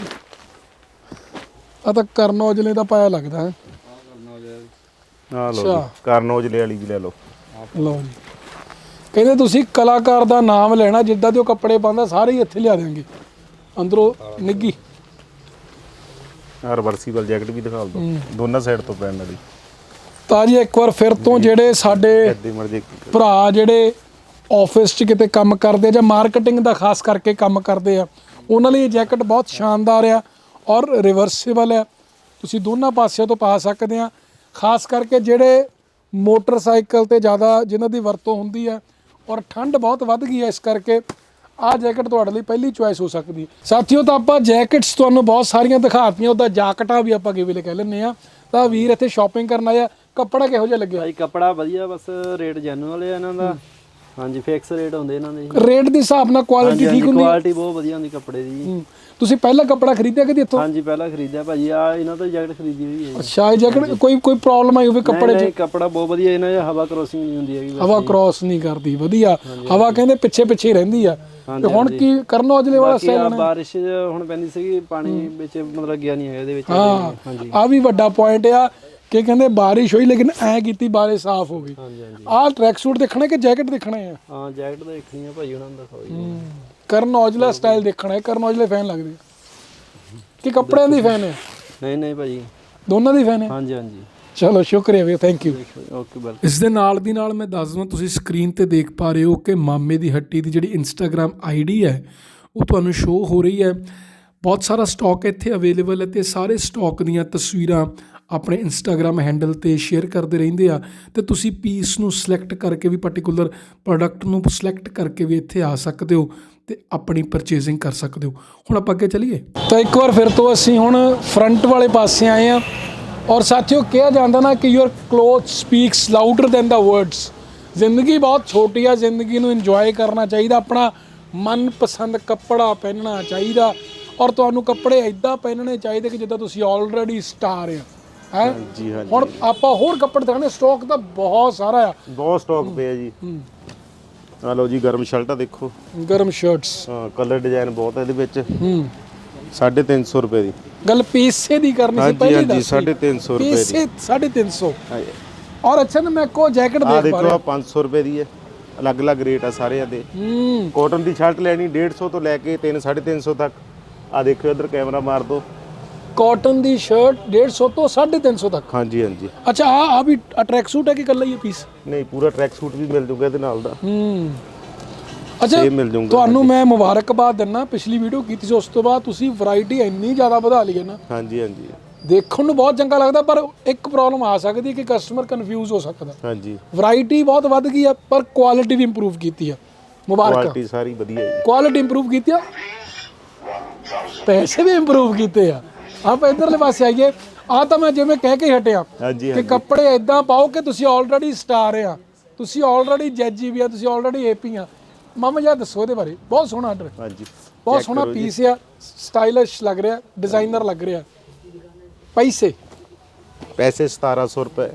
ਆ ਤਾਂ ਕਰਨ ਔਜਲੇ ਦਾ ਪਾਇਆ ਲੱਗਦਾ ਹੈ। ਆ ਲਓ ਅੱਛਾ। ਜੀ ਕਰਨ ਔਜਲੇ ਵਾਲੀ ਵੀ ਲੈ ਲਓ। ਲਓ ਜੀ। ਕਹਿੰਦੇ ਤੁਸੀਂ ਕਲਾਕਾਰ ਦਾ ਨਾਮ ਲੈਣਾ ਜਿੱਦਾਂ ਦੇ ਉਹ ਕੱਪੜੇ ਪਾਉਂਦਾ ਸਾਰੇ ਹੀ ਇੱਥੇ ਲਿਆ ਦੇਣਗੇ ਅੰਦਰੋਂ ਨਿੱਗੀ ਆ ਰਿਵਰਸੀਬਲ ਜੈਕਟ ਵੀ ਦਿਖਾ ਦਿਓ ਦੋਨਾਂ ਸਾਈਡ ਤੋਂ ਪੈਣ ਵਾਲੀ। ਤਾਂ ਜੀ ਇੱਕ ਵਾਰ ਫਿਰ ਤੋਂ ਜਿਹੜੇ ਸਾਡੇ ਭਰਾ ਜਿਹੜੇ ਆਫਿਸ 'ਚ ਕਿਤੇ ਕੰਮ ਕਰਦੇ ਆ ਜਾਂ ਮਾਰਕੀਟਿੰਗ ਦਾ ਖਾਸ ਕਰਕੇ ਕੰਮ ਕਰਦੇ ਆ ਉਹਨਾਂ ਲਈ ਇਹ ਜੈਕਟ ਬਹੁਤ ਸ਼ਾਨਦਾਰ ਆ ਔਰ ਰਿਵਰਸੀਬਲ ਆ। ਤੁਸੀਂ ਦੋਨਾਂ ਪਾਸਿਆਂ ਤੋਂ ਪਾ ਸਕਦੇ ਆ। ਖਾਸ ਕਰਕੇ ਜਿਹੜੇ ਮੋਟਰਸਾਈਕਲ ਤੇ ਜ਼ਿਆਦਾ ਜਿਨ੍ਹਾਂ ਦੀ ਵਰਤੋਂ ਹੁੰਦੀ ਆ ਔਰ ਠੰਡ ਬਹੁਤ ਵੱਧ ਗਈ ਹੈ ਇਸ ਕਰਕੇ ਆਹ ਜੈਕਟ ਤੁਹਾਡੇ ਲਈ ਪਹਿਲੀ ਚੁਆਇਸ ਹੋ ਸਕਦੀ ਹੈ। ਸਾਥੀਓ ਤਾਂ ਆਪਾਂ ਜੈਕਟਸ ਤੁਹਾਨੂੰ ਬਹੁਤ ਸਾਰੀਆਂ ਦਿਖਾਤੀਆਂ ਉਹਦਾ ਜਾਕਟਾਂ ਵੀ ਆਪਾਂ ਕਿਵੇਂ ਕਹਿ ਲੈਂਦੇ ਆ ਤਾਂ ਵੀਰ ਇੱਥੇ ਸ਼ਾਪਿੰਗ ਕਰਨ ਆਇਆ ਕੱਪੜਾ ਕਿਹੋ ਜਿਹਾ ਲੱਗਿਆ? ਭਾਈ ਕੱਪੜਾ ਵਧੀਆ ਬਸ ਰੇਟ ਜੈਨੂਅਲ ਹੈ ਇਹਨਾਂ ਦਾ। ਹਾਂਜੀ ਫਿਕਸ ਰੇਟ ਹੁੰਦੇ ਇਹਨਾਂ ਦੇ ਰੇਟ ਦੇ ਹਿਸਾਬ ਨਾਲ ਕੁਆਲਿਟੀ ਠੀਕ ਹੁੰਦੀ ਹੈ? ਕੁਆਲਿਟੀ ਬਹੁਤ ਵਧੀਆ ਹੁੰਦੀ ਕੱਪੜੇ ਦੀ। ਤੁਸੀਂ ਪਹਿਲਾਂ ਕੱਪੜਾ ਖਰੀਦਿਆ ਕਦੀ ਇੱਥੋਂ? ਹਾਂਜੀ ਪਹਿਲਾਂ ਖਰੀਦਿਆ ਭਾਜੀ। ਆ ਇਹਨਾਂ ਤੋਂ ਜੈਕਟ ਖਰੀਦੀ ਹੋਈ ਹੈ। ਅੱਛਾ ਇਹ ਜੈਕਟ ਕੋਈ ਕੋਈ ਪ੍ਰੋਬਲਮ ਆਈ ਹੋਵੇ ਕੱਪੜੇ 'ਚ? ਨਹੀਂ, ਕੱਪੜਾ ਬਹੁਤ ਵਧੀਆ ਇਹਨਾਂ ਦੀ ਹਵਾ ਕ੍ਰੋਸਿੰਗ ਨਹੀਂ ਹੁੰਦੀ ਹੈਗੀ। ਹਵਾ ਕ੍ਰਾਸ ਨਹੀਂ ਕਰਦੀ ਵਧੀਆ। ਹਵਾ ਕਹਿੰਦੇ ਪਿੱਛੇ ਪਿੱਛੇ ਹੀ ਰਹਿੰਦੀ ਆ। ਤੇ ਹੁਣ ਕੀ ਕਰਨ ਔਜਲੇ ਵਾਲਾ ਬਾਕੀ ਆ ਬਾਰਿਸ਼ ਹੁਣ ਪੈਂਦੀ ਸੀਗੀ ਪਾਣੀ ਵਿੱਚ ਮਤਲਬ ਗਿਆ ਨਹੀਂ ਹੈਗਾ ਇਹਦੇ ਵਿੱਚ ਹਾਂ ਹਾਂਜੀ। ਆ ਵੀ ਵੱਡਾ ਪੁਆਇੰਟ ਆ। ਕਿ ਕਹਿੰਦੇ ਬਾਰਿਸ਼ ਹੋਈ ਲੇਕਿਨ ਐ ਕੀਤੀ ਬਾਰਿਸ਼ ਸਾਫ਼ ਹੋ ਗਈ। ਹਾਂਜੀ ਹਾਂਜੀ। ਆਹ ਟਰੈਕ ਸੂਟ ਦੇਖਣਾ ਕਿ ਜੈਕਟ ਦੇਖਣਾ ਆ ਹਾਂ ਜੈਕਟ ਦੇਖਣੀ ਆ ਭਾਈ ਉਹਨਾਂ ਨੂੰ ਦਿਖਾਓ ਜੀ। ਕਰਨ ਔਜਲਾ ਸਟਾਈਲ ਦੇਖਣਾ ਹੈ ਕਰਨ ਔਜਲੇ ਫੈਨ ਲੱਗਦੇ ਆ। ਕਿ ਕੱਪੜਿਆਂ ਦੀ ਫੈਨ ਹੈ? ਨਹੀਂ ਨਹੀਂ ਭਾਜੀ ਦੋਨਾਂ ਦੀ ਫੈਨ ਹੈ? ਹਾਂਜੀ ਹਾਂਜੀ। ਚਲੋ ਸ਼ੁਕਰੀਆ ਵੀ ਥੈਂਕ ਯੂ ਓਕੇ ਵੈਲ ਇਸ ਦੇ ਨਾਲ ਦੀ ਨਾਲ ਮੈਂ ਦੱਸ ਦਵਾਂ ਤੁਸੀਂ ਸਕਰੀਨ ਤੇ ਦੇਖ ਪਾ ਰਹੇ ਹੋ ਕਿ ਮਾਮੇ ਦੀ ਹੱਟੀ ਦੀ ਜਿਹੜੀ ਇੰਸਟਾਗ੍ਰam ਆਈਡੀ ਹੈ ਉਹ ਤੁਹਾਨੂੰ ਸ਼ੋ ਹੋ ਰਹੀ ਹੈ। ਬਹੁਤ ਸਾਰਾ ਸਟਾਕ ਇੱਥੇ ਅਵੇਲੇਬਲ ਹੈ ਤੇ ਸਾਰੇ ਸਟਾਕ ਦੀਆਂ ਤਸਵੀਰਾਂ ਆਪਣੇ ਇੰਸਟਾਗ੍ਰam ਹੈਂਡਲ ਤੇ ਸ਼ੇਅਰ ਕਰਦੇ ਰਹਿੰਦੇ ਆ ਤੇ ਤੁਸੀਂ ਪੀਸ ਨੂੰ ਸਿਲੈਕਟ ਕਰਕੇ ਵੀ ਪਾਰਟਿਕੂਲਰ ਪ੍ਰੋਡਕਟ ਨੂੰ ਸਿਲੈਕਟ ਕਰਕੇ ਵੀ ਇੱਥੇ ਆ ਸਕਦੇ ਹੋ ਤੇ ਆਪਣੀ ਪਰਚੇਜ਼ਿੰਗ ਕਰ ਸਕਦੇ ਹੋ। ਹੁਣ ਆਪਾਂ ਅੱਗੇ ਚਲੀਏ। ਤਾਂ ਇੱਕ ਵਾਰ ਫਿਰ ਤੋਂ ਅਸੀਂ ਹੁਣ ਫਰੰਟ ਵਾਲੇ ਪਾਸੇ ਆਏ ਆ ਔਰ ਸਾਥੀਓ ਕਿਹਾ ਜਾਂਦਾ ਨਾ ਕਿ your cloth speaks louder than the words ਜ਼ਿੰਦਗੀ ਬਹੁਤ ਛੋਟੀ ਆ, ਜ਼ਿੰਦਗੀ ਨੂੰ ਇੰਜੋਏ ਕਰਨਾ ਚਾਹੀਦਾ, ਆਪਣਾ ਮਨਪਸੰਦ ਕੱਪੜਾ ਪਹਿਨਣਾ ਚਾਹੀਦਾ ਔਰ ਤੁਹਾਨੂੰ ਕੱਪੜੇ ਐਦਾਂ ਪਹਿਨਣੇ ਚਾਹੀਦੇ ਕਿ ਜਿੱਦਾਂ ਤੁਸੀਂ ਆਲਰੇਡੀ ਸਟਾਰ ਆ। ਹੈ? ਜੀ ਹਾਂਜੀ। ਹੁਣ ਆਪਾਂ ਹੋਰ ਕੱਪੜੇ ਦਿਖਾਣੇ ਸਟਾਕ ਤਾਂ ਬਹੁਤ ਸਾਰਾ ਆ। ਬਹੁਤ ਸਟਾਕ ਪਿਆ ਜੀ। ਆ ਲਓ ਜੀ ਗਰਮ ਸ਼ਰਟਾਂ ਦੇਖੋ। ਗਰਮ ਸ਼ਰਟਸ ਹਾਂ ਕਲਰ ਡਿਜ਼ਾਈਨ ਬਹੁਤ ਹੈ ਇਹਦੇ ਵਿੱਚ। ਹੂੰ। 350 ਰੁਪਏ ਦੀ। ਗੱਲ ਪੀਸੇ ਦੀ ਕਰਨੀ ਸੀ ਹਾਂਜੀ ਪਹਿਲੇ ਹਾਂਜੀ ਦੱਸ। 350 ਰੁਪਏ ਦੀ। ਪੀਸੇ 350 ਹਾਂਜੀ। ਔਰ ਅੱਛਾ ਨਾ ਮੈਂ ਕੋ ਜੈਕਟ ਦੇਖ ਪਾ ਦੇਖੋ ਰਿਹਾ। ਆ 500 ਰੁਪਏ ਦੀ ਹੈ। ਅਲੱਗ-ਅਲੱਗ ਰੇਟ ਆ ਸਾਰਿਆਂ ਦੇ ਹੂੰ। ਕਾਟਨ ਦੀ ਸ਼ਰਟ ਲੈਣੀ 150 ਤੋਂ ਲੈ ਕੇ 3 350 ਤੱਕ। ਆ ਦੇਖੋ ਇਧਰ ਕੈਮਰਾ ਮਾਰ ਦੋ। ਕਾਟਨ ਦੀ ਸ਼ਰਟ 150 ਤੋਂ 350 ਤੱਕ। ਹਾਂਜੀ ਹਾਂਜੀ। ਅੱਛਾ ਆ ਆ ਵੀ ਟਰੈਕ ਸੂਟ ਹੈ ਕਿ ਇਕੱਲਾ ਹੀ ਪੀਸ ਨਹੀਂ ਪੂਰਾ ਟਰੈਕ ਸੂਟ ਵੀ ਮਿਲ ਜੂਗਾ ਇਹਦੇ ਨਾਲ ਦਾ। ਹੂੰ। ਅੱਛਾ ਸੇਮ ਮਿਲ ਜੂਗਾ ਤੁਹਾਨੂੰ ਮੈਂ ਮੁਬਾਰਕਬਾਦ ਦਿੰਨਾ ਪਿਛਲੀ ਵੀਡੀਓ ਕੀਤੀ ਸੀ ਉਸ ਤੋਂ ਬਾਅਦ ਤੁਸੀਂ ਵੈਰਾਈਟੀ ਇੰਨੀ ਜ਼ਿਆਦਾ ਵਧਾ ਲਈ ਹੈ ਨਾ। ਹਾਂਜੀ ਹਾਂਜੀ। ਦੇਖਣ ਨੂੰ ਬਹੁਤ ਚੰਗਾ ਲੱਗਦਾ ਪਰ ਇੱਕ ਪ੍ਰੋਬਲਮ ਆ ਸਕਦੀ ਹੈ ਕਿ ਕਸਟਮਰ ਕਨਫਿਊਜ਼ ਹੋ ਸਕਦਾ। ਹਾਂਜੀ। ਵੈਰਾਈਟੀ ਬਹੁਤ ਵੱਧ ਗਈ ਆ ਪਰ ਕੁਆਲਿਟੀ ਵੀ ਇੰਪਰੂਵ ਕੀਤੀ ਆ ਮੁਬਾਰਕ। ਕੁਆਲਿਟੀ ਸਾਰੀ ਵਧੀਆ ਹੈ। ਕੁਆਲਿਟੀ ਇੰਪਰੂਵ ਕੀਤੀ ਆ? ਪੈਸੇ ਵੀ ਇੰਪਰੂਵ ਕੀਤੇ ਆ। ਆਪਾਂ ਇਧਰਲੇ ਪਾਸੇ ਆਈਏ। ਆ ਤਾਂ ਮੈਂ ਜਿਵੇਂ ਕਹਿ ਕੇ ਹਟਿਆ ਹਾਂਜੀ ਕਿ ਕੱਪੜੇ ਇਦਾਂ ਪਾਓ ਕਿ ਤੁਸੀਂ ਆਲਰੇਡੀ ਸਟਾਰ ਆ। ਤੁਸੀਂ ਆਲਰੇਡੀ ਜੱਜੀ ਵੀ ਆ ਤੁਸੀਂ ਆਲਰੇਡੀ ਏਪੀ ਆ। ਮਾਮਾ ਜੀ ਦੱਸੋ ਇਹਦੇ ਬਾਰੇ। ਬਹੁਤ ਸੋਹਣਾ ਆਰਡਰ ਹਾਂਜੀ। ਬਹੁਤ ਸੋਹਣਾ ਪੀਸ ਆ ਸਟਾਈਲਿਸ਼ ਲੱਗ ਰਿਹਾ ਡਿਜ਼ਾਈਨਰ ਲੱਗ ਰਿਹਾ। ਪੈਸੇ। ਪੈਸੇ 1700 ਰੁਪਏ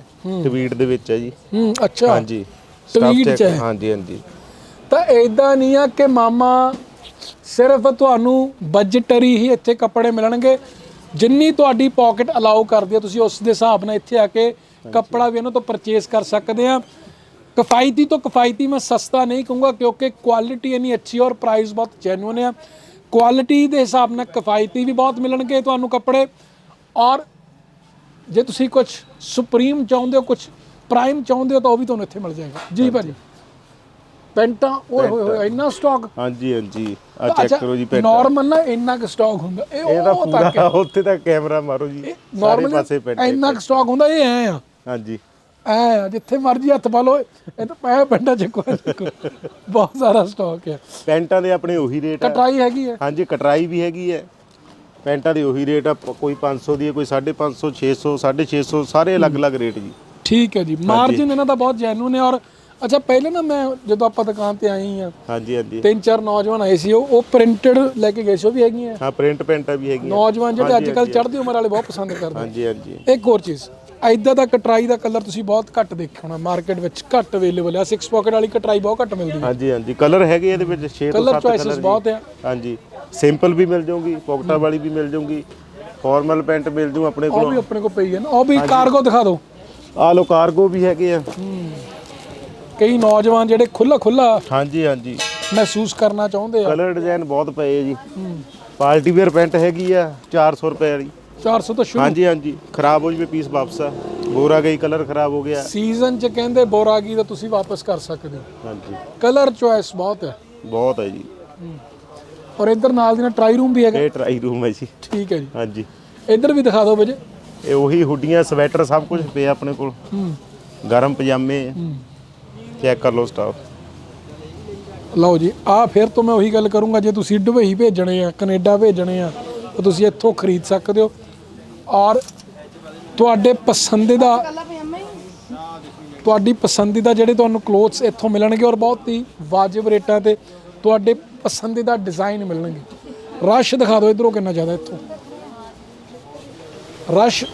ਟਵੀਟ ਦੇ ਵਿੱਚ ਹੈ ਜੀ। ਹੂੰ ਅੱਛਾ। ਹਾਂਜੀ। Stuff ਚ। ਹਾਂਜੀ ਹਾਂਜੀ। ਤਾਂ ਇਦਾਂ ਨਹੀਂ ਆ ਕਿ ਮਾਮਾ ਸਿਰਫ ਤੁਹਾਨੂੰ ਬਜਟਰੀ ਹੀ ਇੱਥੇ ਕੱਪੜੇ ਮਿਲਣਗੇ। ਜਿੰਨੀ ਤੁਹਾਡੀ ਪਾਕਟ ਅਲਾਉ ਕਰਦੀ ਆ ਤੁਸੀਂ ਉਸ ਦੇ ਹਿਸਾਬ ਨਾਲ ਇੱਥੇ ਆ ਕੇ ਕੱਪੜਾ ਵੀ ਇਹਨਾਂ ਤੋਂ ਪਰਚੇਸ ਕਰ ਸਕਦੇ ਆ। ਕਿਫਾਇਤੀ ਤੋਂ ਕਿਫਾਇਤੀ ਮੈਂ ਸਸਤਾ ਨਹੀਂ ਕਹੂੰਗਾ ਕਿਉਂਕਿ ਕੁਆਲਿਟੀ ਇੰਨੀ ਅੱਛੀ ਔਰ ਪ੍ਰਾਈਸ ਬਹੁਤ ਜੈਨੂਇਨ ਆ। ਕੁਆਲਿਟੀ ਦੇ ਹਿਸਾਬ ਨਾਲ ਕਿਫਾਇਤੀ ਵੀ ਬਹੁਤ ਮਿਲਣਗੇ ਤੁਹਾਨੂੰ ਕੱਪੜੇ। ਔਰ ਜੇ ਤੁਸੀਂ ਕੁਝ ਸੁਪਰੀਮ ਚਾਹੁੰਦੇ ਹੋ ਕੁਝ ਪ੍ਰਾਈਮ ਚਾਹੁੰਦੇ ਹੋ ਤਾਂ ਉਹ ਵੀ ਤੁਹਾਨੂੰ ਇੱਥੇ ਮਿਲ ਜਾਏਗਾ। ਜੀ ਭਾਜੀ। ਪੈਂਟਾਂ ਓਏ ਹੋਏ ਹੋਏ ਇੰਨਾ ਸਟਾਕ ਹਾਂਜੀ ਹਾਂਜੀ। ਆ ਚੈੱਕ ਕਰੋ ਜੀ ਪੈਂਟ। ਨਾਰਮਲ ਨਾ ਇੰਨਾ ਕੁ ਸਟਾਕ ਹੁੰਦਾ। ਇਹ ਉਹ ਤੱਕ ਪੂਰਾ ਉੱਥੇ ਤੱਕ ਕੈਮਰਾ ਮਾਰੋ ਜੀ। ਸਾਰੇ ਪਾਸੇ ਪੈਂਟ ਇੰਨਾ ਕੁ ਸਟਾਕ ਹੁੰਦਾ ਇਹ ਐ ਆ। ਹਾਂਜੀ। ਐ ਆ ਜਿੱਥੇ ਮਰਜ਼ੀ ਹੱਥ ਪਾ ਲਓ। ਇਹ ਤਾਂ ਪੈ ਪੈਂਟਾਂ ਚੱਕੋ ਚੱਕੋ। ਬਹੁਤ ਸਾਰਾ ਸਟਾਕ ਹੈ ਪੈਂਟਾਂ ਦੇ ਆਪਣੇ ਉਹੀ ਰੇਟ ਆ। ਕਟਾਈ ਹੈਗੀ ਹੈ ਹਾਂਜੀ ਕਟਰਾਈ ਵੀ ਹੈਗੀ ਹੈ ਪੈਂਟਾਂ ਦੇ ਉਹੀ ਰੇਟ ਆ। ਪ- ਕੋਈ 500 ਦੀ ਹੈ ਕੋਈ 550 600 650 ਸਾਰੇ ਅਲੱਗ-ਅਲੱਗ ਰੇਟ ਜੀ। ਠੀਕ ਹੈ ਜੀ। ਮਾਰਜਿਨ ਇਹਨਾਂ ਦਾ ਬਹੁਤ ਜੈਨੂਨ ਹੈ ਔਰ ਅੱਛਾ ਪਹਿਲੇ ਨਾ ਮੈਂ ਜਦੋਂ ਆਪਾਂ ਦੁਕਾਨ ਤੇ ਆਈ ਆ ਹਾਂਜੀ ਹਾਂਜੀ। ਤਿੰਨ ਚਾਰ ਨੌਜਵਾਨ ਆਏ ਸੀ ਉਹ ਉਹ ਪ੍ਰਿੰਟਡ ਲੈ ਕੇ ਗਏ ਸੀ ਉਹ ਵੀ ਹੈਗੀਆਂ। ਹਾਂ ਪ੍ਰਿੰਟ ਪੈਂਟਾਂ ਵੀ ਹੈਗੀਆਂ। ਨੌਜਵਾਨ ਜਿਹੜੇ ਅੱਜ ਕੱਲ ਚੜ੍ਹਦੀ ਉਮਰ ਵਾਲੇ ਬਹੁਤ ਪਸੰਦ ਕਰਦੇ। ਹਾਂਜੀ ਹਾਂਜੀ। ਇੱਕ ਹੋਰ ਚੀਜ਼ ਐਦਾਂ ਦਾ ਕਟਰਾਈ ਦਾ ਕਲਰ ਤੁਸੀਂ ਬਹੁਤ ਘੱਟ ਦੇਖਿਆ ਹੋਣਾ ਮਾਰਕੀਟ ਵਿੱਚ ਘੱਟ ਅਵੇਲੇਬਲ ਆ 6 ਪਾਕਟ ਵਾਲੀ ਕਟਰਾਈ ਬਹੁਤ ਘੱਟ ਮਿਲਦੀ। ਹੈ ਹਾਂਜੀ ਹਾਂਜੀ। ਕਲਰ ਹੈਗੇ ਇਹਦੇ ਵਿੱਚ 6 ਤੋਂ ਕਲਰ 7 ਚੋਇਸਸ ਕਲਰ ਬਹੁਤ ਆ। ਹਾਂਜੀ। ਸਿੰਪਲ ਵੀ ਮਿਲ ਜਾਊਗੀ ਪੌਕਟਾਂ ਵਾਲੀ ਵੀ ਮਿਲ ਜਾਊਗੀ ਫਾਰਮਲ ਪੈਂਟ ਮਿਲ ਜੂ ਆਪਣੇ ਉਹ ਕੋਲ। ਵੀ ਆਪਣੇ ਕੋਲ ਪਈ ਹੈ ਨਾ ਉਹ ਵੀ ਕਾਰਗੋ ਦਿਖਾ ਦਿਓ। ਆ ਲੋ ਕਾਰਗੋ ਵੀ ਹੈਗੇ ਆ। ਕਈ ਨੌਜਵਾਨ ਜਿਹੜੇ ਖੁੱਲਾ ਖੁੱਲਾ ਹਾਂਜੀ ਹਾਂਜੀ। ਮਹਿਸੂਸ ਕਰਨਾ ਚਾਹੁੰਦੇ ਆ। ਕਲਰ ਡਿਜ਼ਾਈਨ ਬਹੁਤ ਪਏ ਆ ਜੀ। ਪਾਰਟੀ ਵੇਅਰ ਪੈਂਟ ਹੈਗੀ ਆ 400 ਰੁਪਏ ਵਾਲੀ। 400 ਤੋਂ ਸ਼ੁਰੂ? ਹਾਂਜੀ ਹਾਂਜੀ। ਖਰਾਬ ਹੋ ਜਵੇ ਪੀਸ ਵਾਪਸ। ਆ ਬੋਰਾ ਗਈ ਕਲਰ ਖਰਾਬ ਹੋ ਗਿਆ। ਸੀਜ਼ਨ ਚ ਕਹਿੰਦੇ ਬੋਰਾਗੀ ਦਾ ਤੁਸੀਂ ਵਾਪਸ ਕਰ ਸਕਦੇ ਹੋ। ਹਾਂਜੀ। ਕਲਰ ਚੋਇਸ ਬਹੁਤ ਹੈ। ਬਹੁਤ ਹੈ ਜੀ। ਔਰ ਇੱਧਰ ਨਾਲ ਦੀ ਨਾਲ ਟਰਾਈ ਰੂਮ ਵੀ ਹੈਗਾ। ਇਹ ਟਰਾਈ ਰੂਮ ਹੈ ਜੀ। ਠੀਕ ਹੈ ਜੀ। ਹਾਂਜੀ। ਇੱਧਰ ਵੀ ਦਿਖਾ ਦਿਓ ਵਜੇ ਇਹ ਉਹੀ ਹੁੱਡੀਆਂ ਸਵੈਟਰ ਸਭ ਕੁਝ ਪਿਆ ਆਪਣੇ ਕੋਲ। ਹੂੰ। ਗਰਮ ਪਜਾਮੇ। ਚੈੱਕ ਕਰ ਲਓ ਸਟਾਫ ਲਓ ਜੀ ਆ ਫਿਰ ਤੋਂ ਮੈਂ ਉਹੀ ਗੱਲ ਕਰੂੰਗਾ, ਜੇ ਤੁਸੀਂ ਦੁਬਈ ਭੇਜਣੇ ਆ, ਕੈਨੇਡਾ ਭੇਜਣੇ ਆ, ਤਾਂ ਤੁਸੀਂ ਇੱਥੋਂ ਖਰੀਦ ਸਕਦੇ ਹੋ। ਔਰ ਤੁਹਾਡੇ ਪਸੰਦੀਦਾ ਤੁਹਾਡੀ ਪਸੰਦੀਦਾ ਜਿਹੜੇ ਤੁਹਾਨੂੰ ਕਲੋਥਸ ਇੱਥੋਂ ਮਿਲਣਗੇ ਔਰ ਬਹੁਤ ਹੀ ਵਾਜਿਬ ਰੇਟਾਂ ਤੇ ਤੁਹਾਡੇ ਪਸੰਦੀਦਾ ਡਿਜ਼ਾਈਨ ਮਿਲਣਗੇ। ਰਸ਼ ਦਿਖਾ ਦਿਓ ਇਧਰੋਂ ਕਿੰਨਾ ਜ਼ਿਆਦਾ ਇੱਥੋਂ। ਰਸ਼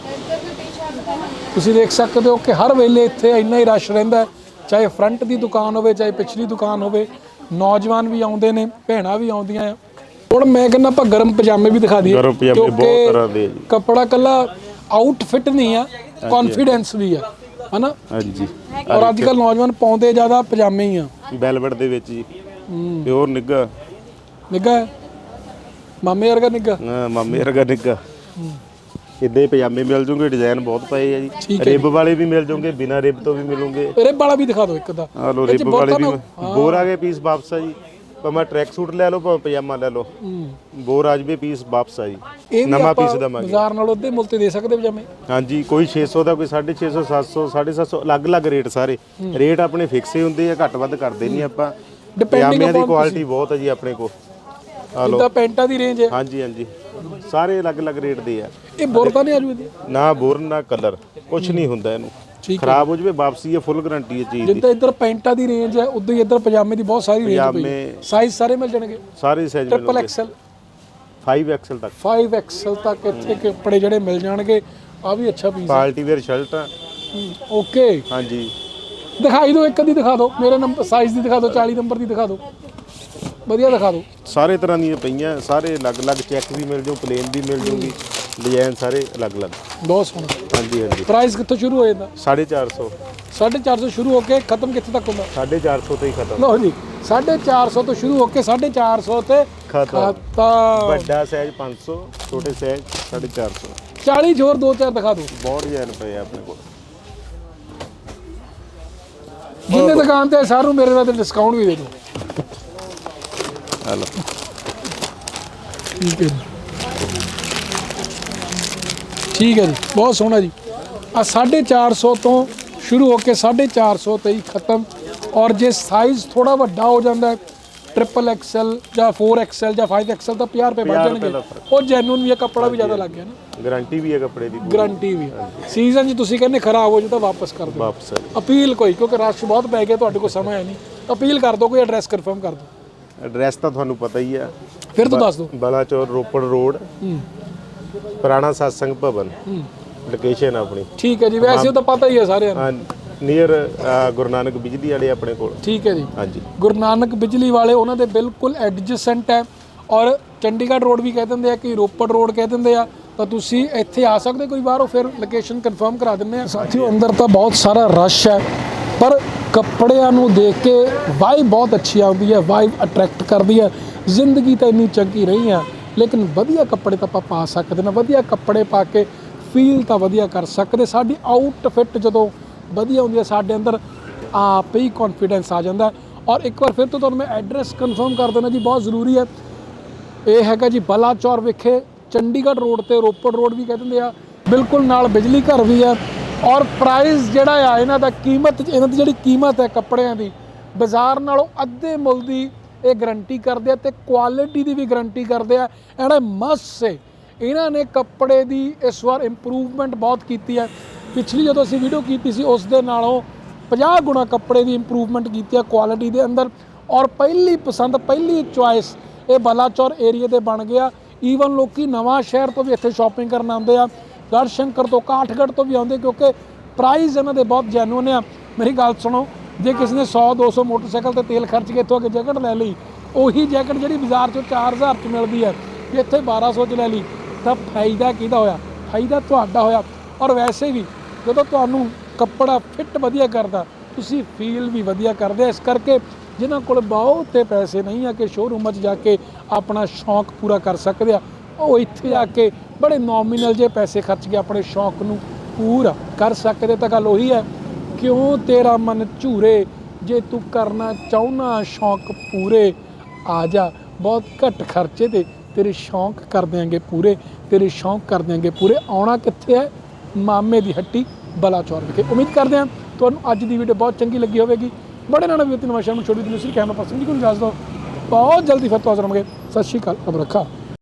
ਤੁਸੀਂ ਦੇਖ ਸਕਦੇ ਹੋ ਕਿ ਹਰ ਵੇਲੇ ਇੱਥੇ ਇੰਨਾ ਹੀ ਰਸ਼ ਰਹਿੰਦਾ ਹੈ। ਚਾਹੇ ਫਰੰਟ ਦੀ ਦੁਕਾਨ ਹੋਵੇ ਚਾਹੇ ਪਿਛਲੀ ਦੁਕਾਨ ਹੋਵੇ ਨੌਜਵਾਨ ਵੀ ਆਉਂਦੇ ਨੇ ਭੈਣਾਂ ਵੀ ਆਉਂਦੀਆਂ ਆ। ਹੁਣ ਮੈਂ ਕਹਿੰਦਾ ਆਪਾਂ ਗਰਮ ਪਜਾਮੇ ਵੀ ਦਿਖਾ ਦਈਏ ਗਰਮ ਪਜਾਮੇ ਬਹੁਤ ਤਰ੍ਹਾਂ ਦੇ ਜੀ। ਕੱਪੜਾ ਕੱਲਾ ਆਊਟਫਿਟ ਨਹੀਂ ਆ ਕੌਨਫੀਡੈਂਸ ਵੀ ਆ ਹਨਾ? ਹਾਂਜੀ। ਔਰ ਅੱਜ ਕੱਲ ਨੌਜਵਾਨ ਪਾਉਂਦੇ ਜ਼ਿਆਦਾ ਪਜਾਮੇ ਹੀ ਆ। ਵੈਲਵਟ ਦੇ ਵਿੱਚ ਜੀ। ਪਿਓਰ ਨਿੱਗਾ ਨਿੱਗਾ ਮਾਮੇ ਵਰਗਾ ਨਿੱਗਾ ਹਾਂ, ਮਾਮੇ ਵਰਗਾ ਨਿੱਗਾ ਇੱਦੇ ਪਜਾਮੇ ਮਿਲ ਜੂਗੇ ਡਿਜ਼ਾਈਨ ਬਹੁਤ ਪਏ ਆ ਜੀ। ਹੈ ਰਿਬ ਵਾਲੇ ਵੀ ਮਿਲ ਜੂਗੇ ਬਿਨਾ ਰਿਬ ਤੋਂ ਵੀ ਮਿਲੂਗੇ। ਰਿਬ ਵਾਲਾ ਵੀ ਦਿਖਾ ਦਿਓ ਇੱਕ ਦਾ। ਆ ਲੋ ਰਿਬ ਵਾਲੇ ਵੀ ਬੋਰ ਆ ਗਏ ਪੀਸ ਵਾਪਸ ਆ ਜੀ। ਭਾਵੇਂ ਟਰੈਕ ਸੂਟ ਲੈ ਲਓ ਭਾਵੇਂ ਪਜਾਮਾ ਲੈ ਲਓ। ਹੂੰ। ਬੋਰ ਆ ਜਵੇ ਪੀਸ ਵਾਪਸ ਆ ਜੀ। ਵੀ ਨਵਾਂ ਪੀਸ ਦਵਾਂਗੇ। ਬਾਜ਼ਾਰ ਨਾਲੋਂ ਅੱਧੇ ਮੁੱਲ ਤੇ ਦੇ ਸਕਦੇ ਪਜਾਮੇ? ਹਾਂਜੀ ਕੋਈ 600 ਦਾ ਕੋਈ 650 700 750 ਅਲੱਗ-ਅਲੱਗ ਰੇਟ ਸਾਰੇ। ਰੇਟ ਆਪਣੇ ਫਿਕਸ ਹੀ ਹੁੰਦੇ ਆ ਘੱਟ ਵੱਧ ਕਰਦੇ ਨਹੀਂ ਆਪਾਂ। ਪਜਾਮਿਆਂ ਦੀ ਕੁਆਲਿਟੀ ਬਹੁਤ ਹੈ ਜੀ ਆਪਣੇ ਕੋਲ। ਆ ਜਿੱਦਾਂ ਪੈਂਟਾਂ ਦੀ ਰੇਂਜ ਹੈ। ਹਾਂਜੀ ਹਾਂਜੀ। ਸਾਰੇ ਅਲੱਗ-ਅਲੱਗ ਰੇਟ ਦੇ ਆ। ਇਹ ਬੁਰ ਤਾਂ ਨਹੀਂ ਆਜੂ ਇਹਦੀ? ਨਾ ਬੋਰ ਨਾ ਕਲਰ ਕੁਝ ਨਹੀਂ ਹੁੰਦਾ ਇਹਨੂੰ। ਖਰਾਬ ਹੋ ਜਵੇ ਵਾਪਸੀ ਹੈ ਫੁੱਲ ਗਾਰੰਟੀ ਹੈ ਚੀਜ਼ ਦੀ। ਜਿੱਦਾਂ ਇੱਧਰ ਪੈਂਟਾਂ ਦੀ ਰੇਂਜ ਹੈ ਉਦੋਂ ਹੀ ਇੱਧਰ ਪਜਾਮੇ ਦੀ ਬਹੁਤ ਸਾਰੀ ਰੇਂਜ ਪਈ ਪਜਾਮੇ ਸਾਈਜ਼ ਸਾਰੇ ਮਿਲ ਜਾਣਗੇ। ਸਾਰੇ ਸਾਈਜ਼ ਟ੍ਰਿਪਲ ਮਿਲਣਗੇ। ਐਕਸਲ 5 ਐਕਸਲ ਤੱਕ। 5 ਐਕਸਲ ਤੱਕ ਇੱਥੇ ਕੱਪੜੇ ਜਿਹੜੇ ਮਿਲ ਜਾਣਗੇ ਆ ਵੀ ਅੱਛਾ ਪੀਸ ਪਾਰਟੀ ਵੇਅਰ ਸ਼ਰਟਾਂ ਓਕੇ ਹਾਂਜੀ। ਦਿਖਾਈ ਦਿਓ ਇੱਕ ਅੱਧੀ ਦਿਖਾ ਦਿਓ। ਮੇਰੇ ਨੰਬਰ ਸਾਈਜ਼ ਦੀ ਦਿਖਾ ਦਿਓ 40 ਨੰਬਰ ਦੀ ਦਿਖਾ ਦਿਓ। ਵਧੀਆ ਦਿਖਾ ਦਿਓ। ਸਾਰੇ ਤਰ੍ਹਾਂ ਦੀਆਂ ਪਈਆਂ ਸਾਰੇ ਅਲੱਗ-ਅਲੱਗ ਚੈੱਕ ਵੀ ਮਿਲ ਜਾਊ ਪਲੇਨ ਵੀ ਮਿਲ ਜੂਗੀ ਡਿਜ਼ਾਈਨ ਸਾਰੇ ਅਲੱਗ-ਅਲੱਗ। ਬਹੁਤ ਸੋਹਣਾ। ਹਾਂਜੀ ਹਾਂਜੀ। ਪ੍ਰਾਈਸ ਕਿੱਥੋਂ ਸ਼ੁਰੂ ਹੋ ਜਾਂਦਾ? 450 450 ਸ਼ੁਰੂ ਹੋ ਕੇ ਖਤਮ ਕਿੱਥੇ ਤੱਕ ਹੁੰਦਾ? 450 ਤੋਂ ਹੀ ਖਤਮ। ਲਓ ਜੀ 450 ਤੋਂ ਸ਼ੁਰੂ ਹੋ ਕੇ 450 ਤੇ ਖਤਮ। ਵੱਡਾ ਸਾਈਜ਼ 500 ਛੋਟੇ ਸਾਈਜ਼ 450 40 ਜੋਰ ਦੋ ਚਾਰ ਦਿਖਾ ਦਿਓ। ਬਹੁਤ ਡਿਜ਼ਾਈਨ ਪਏ ਆ ਆਪਣੇ ਕੋਲ। ਜਿੰਨੇ ਦੁਕਾਨ ਤੇ ਸਾਰੂ ਮੇਰੇ ਨਾਲ ਡਿਸਕਾਊਂਟ ਵੀ ਦੇ ਦਿਓ। ਆ ਲਓ ਠੀਕ ਹੈ ਜੀ। ਠੀਕ ਹੈ ਜੀ ਬਹੁਤ ਸੋਹਣਾ ਜੀ। ਆ 450 ਤੋਂ ਸ਼ੁਰੂ ਹੋ ਕੇ 450 ਤੇ ਹੀ ਖਤਮ। ਔਰ ਜੇ ਸਾਈਜ਼ ਥੋੜਾ ਵੱਡਾ ਹੋ ਜਾਂਦਾ ਹੈ ਟ੍ਰਿਪਲ ਐਕਸਲ ਜਾਂ 4 ਐਕਸਲ ਜਾਂ 5 ਐਕਸਲ ਤਾਂ 50 ਰੁਪਏ ਵੱਧ 50 ਜਾਣਗੇ। ਉਹ ਜੈਨੂਨ ਵੀ ਹੈ ਕੱਪੜਾ ਵੀ ਜ਼ਿਆਦਾ ਲੱਗ ਗਿਆ ਨਾ। ਗਾਰੰਟੀ ਵੀ ਹੈ ਕੱਪੜੇ ਦੀ। ਗਾਰੰਟੀ ਵੀ ਸੀਜ਼ਨ ਜੀ ਤੁਸੀਂ ਕਹਿੰਦੇ ਖਰਾਬ ਹੋ ਜਾਊ ਤਾਂ ਵਾਪਸ ਕਰ ਦਿਓ। ਵਾਪਸ ਜੀ। ਅਪੀਲ ਕੋਈ ਕਿਉਂਕਿ ਰਸ਼ ਬਹੁਤ ਪੈ ਗਿਆ ਤੁਹਾਡੇ ਕੋਲ ਸਮਾਂ ਹੈ ਨਹੀਂ। ਅਪੀਲ ਕਰ ਦਿਓ ਕੋਈ ਐਡਰੈਸ ਕਨਫਰਮ ਕਰ ਦਿਓ। ਐਡਰੈਸ ਤਾਂ ਤੁਹਾਨੂੰ ਪਤਾ ਹੀ ਆ। ਫਿਰ ਤੋਂ ਦੱਸ ਦਿਓ। ਬਲਾਚੌਰ ਰੋਪੜ ਰੋਡ। ਹੂੰ। ਪੁਰਾਣਾ satsang ਭਵਨ। ਹੂੰ। ਲੋਕੇਸ਼ਨ ਆਪਣੀ। ਠੀਕ ਹੈ ਜੀ ਵੈਸੇ ਉਹ ਤਾਂ ਪਤਾ ਹੀ ਹੈ ਸਾਰਿਆਂ ਨੂੰ। ਨੀਅਰ ਗੁਰੂ ਨਾਨਕ ਬਿਜਲੀ ਵਾਲੇ ਆਪਣੇ ਕੋਲ। ਠੀਕ ਹੈ ਜੀ। ਹਾਂਜੀ। ਗੁਰੂ ਨਾਨਕ ਬਿਜਲੀ ਵਾਲੇ ਉਹਨਾਂ ਦੇ ਬਿਲਕੁਲ ਐਡਜਸੈਂਟ ਹੈ। ਔਰ ਚੰਡੀਗੜ੍ਹ ਰੋਡ ਵੀ ਕਹਿ ਦਿੰਦੇ ਆ ਕਿ ਰੋਪੜ ਰੋਡ ਕਹਿ ਦਿੰਦੇ ਆ। ਤਾਂ ਤੁਸੀਂ ਇੱਥੇ ਆ ਸਕਦੇ ਕੋਈ ਬਾਹਰੋਂ ਫਿਰ ਲੋਕੇਸ਼ਨ ਕਨਫਰਮ ਕਰਾ ਦਿੰਦੇ ਆ। ਸਾਥੀਓ ਅੰਦਰ ਤਾਂ ਬਹੁਤ ਸਾਰਾ ਰਸ਼ ਹੈ। ਪਰ ਕੱਪੜਿਆਂ ਨੂੰ ਦੇਖ ਕੇ ਵਾਈਬ ਬਹੁਤ ਅੱਛੀ ਆਉਂਦੀ ਹੈ ਵਾਈਬ ਅਟਰੈਕਟ ਕਰਦੀ ਹੈ। ਜ਼ਿੰਦਗੀ ਤਾਂ ਇੰਨੀ ਚੰਗੀ ਨਹੀਂ ਆ, ਲੇਕਿਨ ਵਧੀਆ ਕੱਪੜੇ ਤਾਂ ਆਪਾਂ ਪਾ ਸਕਦੇ ਨਾ। ਵਧੀਆ ਕੱਪੜੇ ਪਾ ਕੇ ਫੀਲ ਤਾਂ ਵਧੀਆ ਕਰ ਸਕਦੇ। ਸਾਡੀ ਆਊਟਫਿਟ ਜਦੋਂ ਵਧੀਆ ਹੁੰਦੀ ਹੈ, ਸਾਡੇ ਅੰਦਰ ਆਪ ਹੀ ਕੌਨਫੀਡੈਂਸ ਆ ਜਾਂਦਾ ਔਰ ਇੱਕ ਵਾਰ ਫਿਰ ਤੋਂ ਤੁਹਾਨੂੰ ਮੈਂ ਐਡਰੈਸ ਕਨਫਰਮ ਕਰ ਦੇਣਾ ਜੀ, ਬਹੁਤ ਜ਼ਰੂਰੀ ਹੈ। ਇਹ ਹੈਗਾ ਜੀ, ਬਲਾਚੌਰ ਵਿਖੇ ਚੰਡੀਗੜ੍ਹ ਰੋਡ ਤੇ ਰੋਪੜ ਰੋਡ ਵੀ ਕਹਿ ਦਿੰਦੇ ਆ। ਬਿਲਕੁਲ ਨਾਲ ਬਿਜਲੀ ਘਰ ਵੀ ਆ। ਔਰ ਪ੍ਰਾਈਸ ਜਿਹੜਾ ਆ, ਇਹਨਾਂ ਦਾ ਕੀਮਤ, ਇਹਨਾਂ ਦੀ ਜਿਹੜੀ ਕੀਮਤ ਹੈ ਕੱਪੜਿਆਂ ਦੀ, ਬਾਜ਼ਾਰ ਨਾਲੋਂ ਅੱਧੇ ਮੁੱਲ ਦੀ ਇਹ ਗਾਰੰਟੀ ਕਰਦੇ ਆ ਤੇ ਕੁਆਲਿਟੀ ਦੀ ਵੀ ਗਾਰੰਟੀ ਕਰਦੇ ਆ। ਇਹਨਾਂ ਮਸਟ ਸੇ ਇਹਨਾਂ ਨੇ ਕੱਪੜੇ ਦੀ ਇਸ ਵਾਰ ਇੰਪਰੂਵਮੈਂਟ ਬਹੁਤ ਕੀਤੀ ਹੈ। ਪਿਛਲੀ ਜਦੋਂ ਅਸੀਂ ਵੀਡੀਓ ਕੀਤੀ ਸੀ, ਉਸ ਦੇ ਨਾਲੋਂ 50 ਗੁਣਾ ਕੱਪੜੇ ਦੀ ਇੰਪਰੂਵਮੈਂਟ ਕੀਤੀ ਹੈ ਕੁਆਲਿਟੀ ਦੇ ਅੰਦਰ। ਔਰ ਪਹਿਲੀ ਪਸੰਦ, ਪਹਿਲੀ ਚੁਆਇਸ ਇਹ ਬਲਾਚੌਰ ਏਰੀਆ ਦੇ ਬਣ ਗਿਆ। ਈਵਨ ਲੋਕੀ ਨਵਾਂ ਸ਼ਹਿਰ ਤੋਂ ਵੀ ਇੱਥੇ ਸ਼ਾਪਿੰਗ ਕਰਨ ਆਉਂਦੇ ਆ। ਗੜਸ਼ੰਕਰ ਤੋਂ ਕਾਠਗੜ੍ਹ ਤੋਂ ਵੀ ਆਉਂਦੇ ਕਿਉਂਕਿ ਪ੍ਰਾਈਜ਼ ਇਹਨਾਂ ਦੇ ਬਹੁਤ ਜੈਨੂਨ ਆ। ਮੇਰੀ ਗੱਲ ਸੁਣੋ, ਜੇ ਕਿਸੇ ਨੇ 100 200 ਮੋਟਰਸਾਈਕਲ ਤੇ ਤੇਲ ਖਰਚ ਕੇ ਇੱਥੋਂ ਅੱਗੇ ਜੈਕਟ ਲੈ ਲਈ, ਉਹੀ ਜੈਕਟ ਜਿਹੜੀ ਬਾਜ਼ਾਰ 'ਚੋਂ 4000 'ਚ ਮਿਲਦੀ ਹੈ ਜੇ ਇੱਥੇ 1200 'ਚ ਲੈ ਲਈ, ਤਾਂ ਫਾਇਦਾ ਕਿਹਦਾ ਹੋਇਆ? ਫਾਇਦਾ ਤੁਹਾਡਾ ਹੋਇਆ। ਔਰ ਵੈਸੇ ਵੀ ਜਦੋਂ ਤੁਹਾਨੂੰ ਕੱਪੜਾ ਫਿੱਟ ਵਧੀਆ ਕਰਦਾ, ਤੁਸੀਂ ਫੀਲ ਵੀ ਵਧੀਆ ਕਰਦੇ ਇਸ ਕਰਕੇ ਜਿਨ੍ਹਾਂ ਕੋਲ ਬਹੁਤੇ ਪੈਸੇ ਨਹੀਂ ਆ ਕਿ ਸ਼ੋਰੂਮਾਂ 'ਚ ਜਾ ਕੇ ਆਪਣਾ ਸ਼ੌਂਕ ਪੂਰਾ ਕਰ ਸਕਦੇ ਆ। ਉਹ ਇੱਥੇ ਆ ਕੇ ਬੜੇ ਨੋਮੀਨਲ ਜੇ ਪੈਸੇ ਖਰਚ ਕੇ ਆਪਣੇ ਸ਼ੌਂਕ ਨੂੰ ਪੂਰਾ ਕਰ ਸਕਦੇ ਤਾਂ ਗੱਲ ਉਹੀ ਹੈ, ਕਿਉਂ ਤੇਰਾ ਮਨ ਝੂਰੇ? ਜੇ ਤੂੰ ਕਰਨਾ ਚਾਹੁੰਨਾ ਸ਼ੌਂਕ ਪੂਰੇ, ਆ ਜਾ, ਬਹੁਤ ਘੱਟ ਖਰਚੇ ਤੇ ਤੇਰੇ ਸ਼ੌਂਕ ਕਰ ਦਿਆਂਗੇ ਪੂਰੇ, ਤੇਰੇ ਸ਼ੌਂਕ ਕਰ ਦਿਆਂਗੇ ਪੂਰੇ। ਆਉਣਾ ਕਿੱਥੇ ਹੈ? ਮਾਮੇ ਦੀ ਹੱਟੀ ਬਲਾਚੌਰ ਵਿਖੇ। ਉਮੀਦ ਕਰਦੇ ਹਾਂ ਤੁਹਾਨੂੰ ਅੱਜ ਦੀ ਵੀਡੀਓ ਬਹੁਤ ਚੰਗੀ ਲੱਗੀ ਹੋਵੇਗੀ। ਬੜੇ ਨਾਲ ਵੀ ਨਵਾਂ ਸ਼ਾਮ ਨੂੰ ਛੋਟੀ ਦੂਸਰੀ ਕੈਮਰਾ ਪਰਸਨ ਜੀ ਕੋਲ ਇਜਾਜ਼ਤ ਦਿਓ ਬਹੁਤ ਜਲਦੀ ਫਿਰ ਤੋਂ ਹਾਜ਼ਰ ਹੋਵਾਂਗੇ। ਸਤਿ ਸ਼੍ਰੀ ਅਕਾਲ ਰੱਬ ਰੱਖਾ।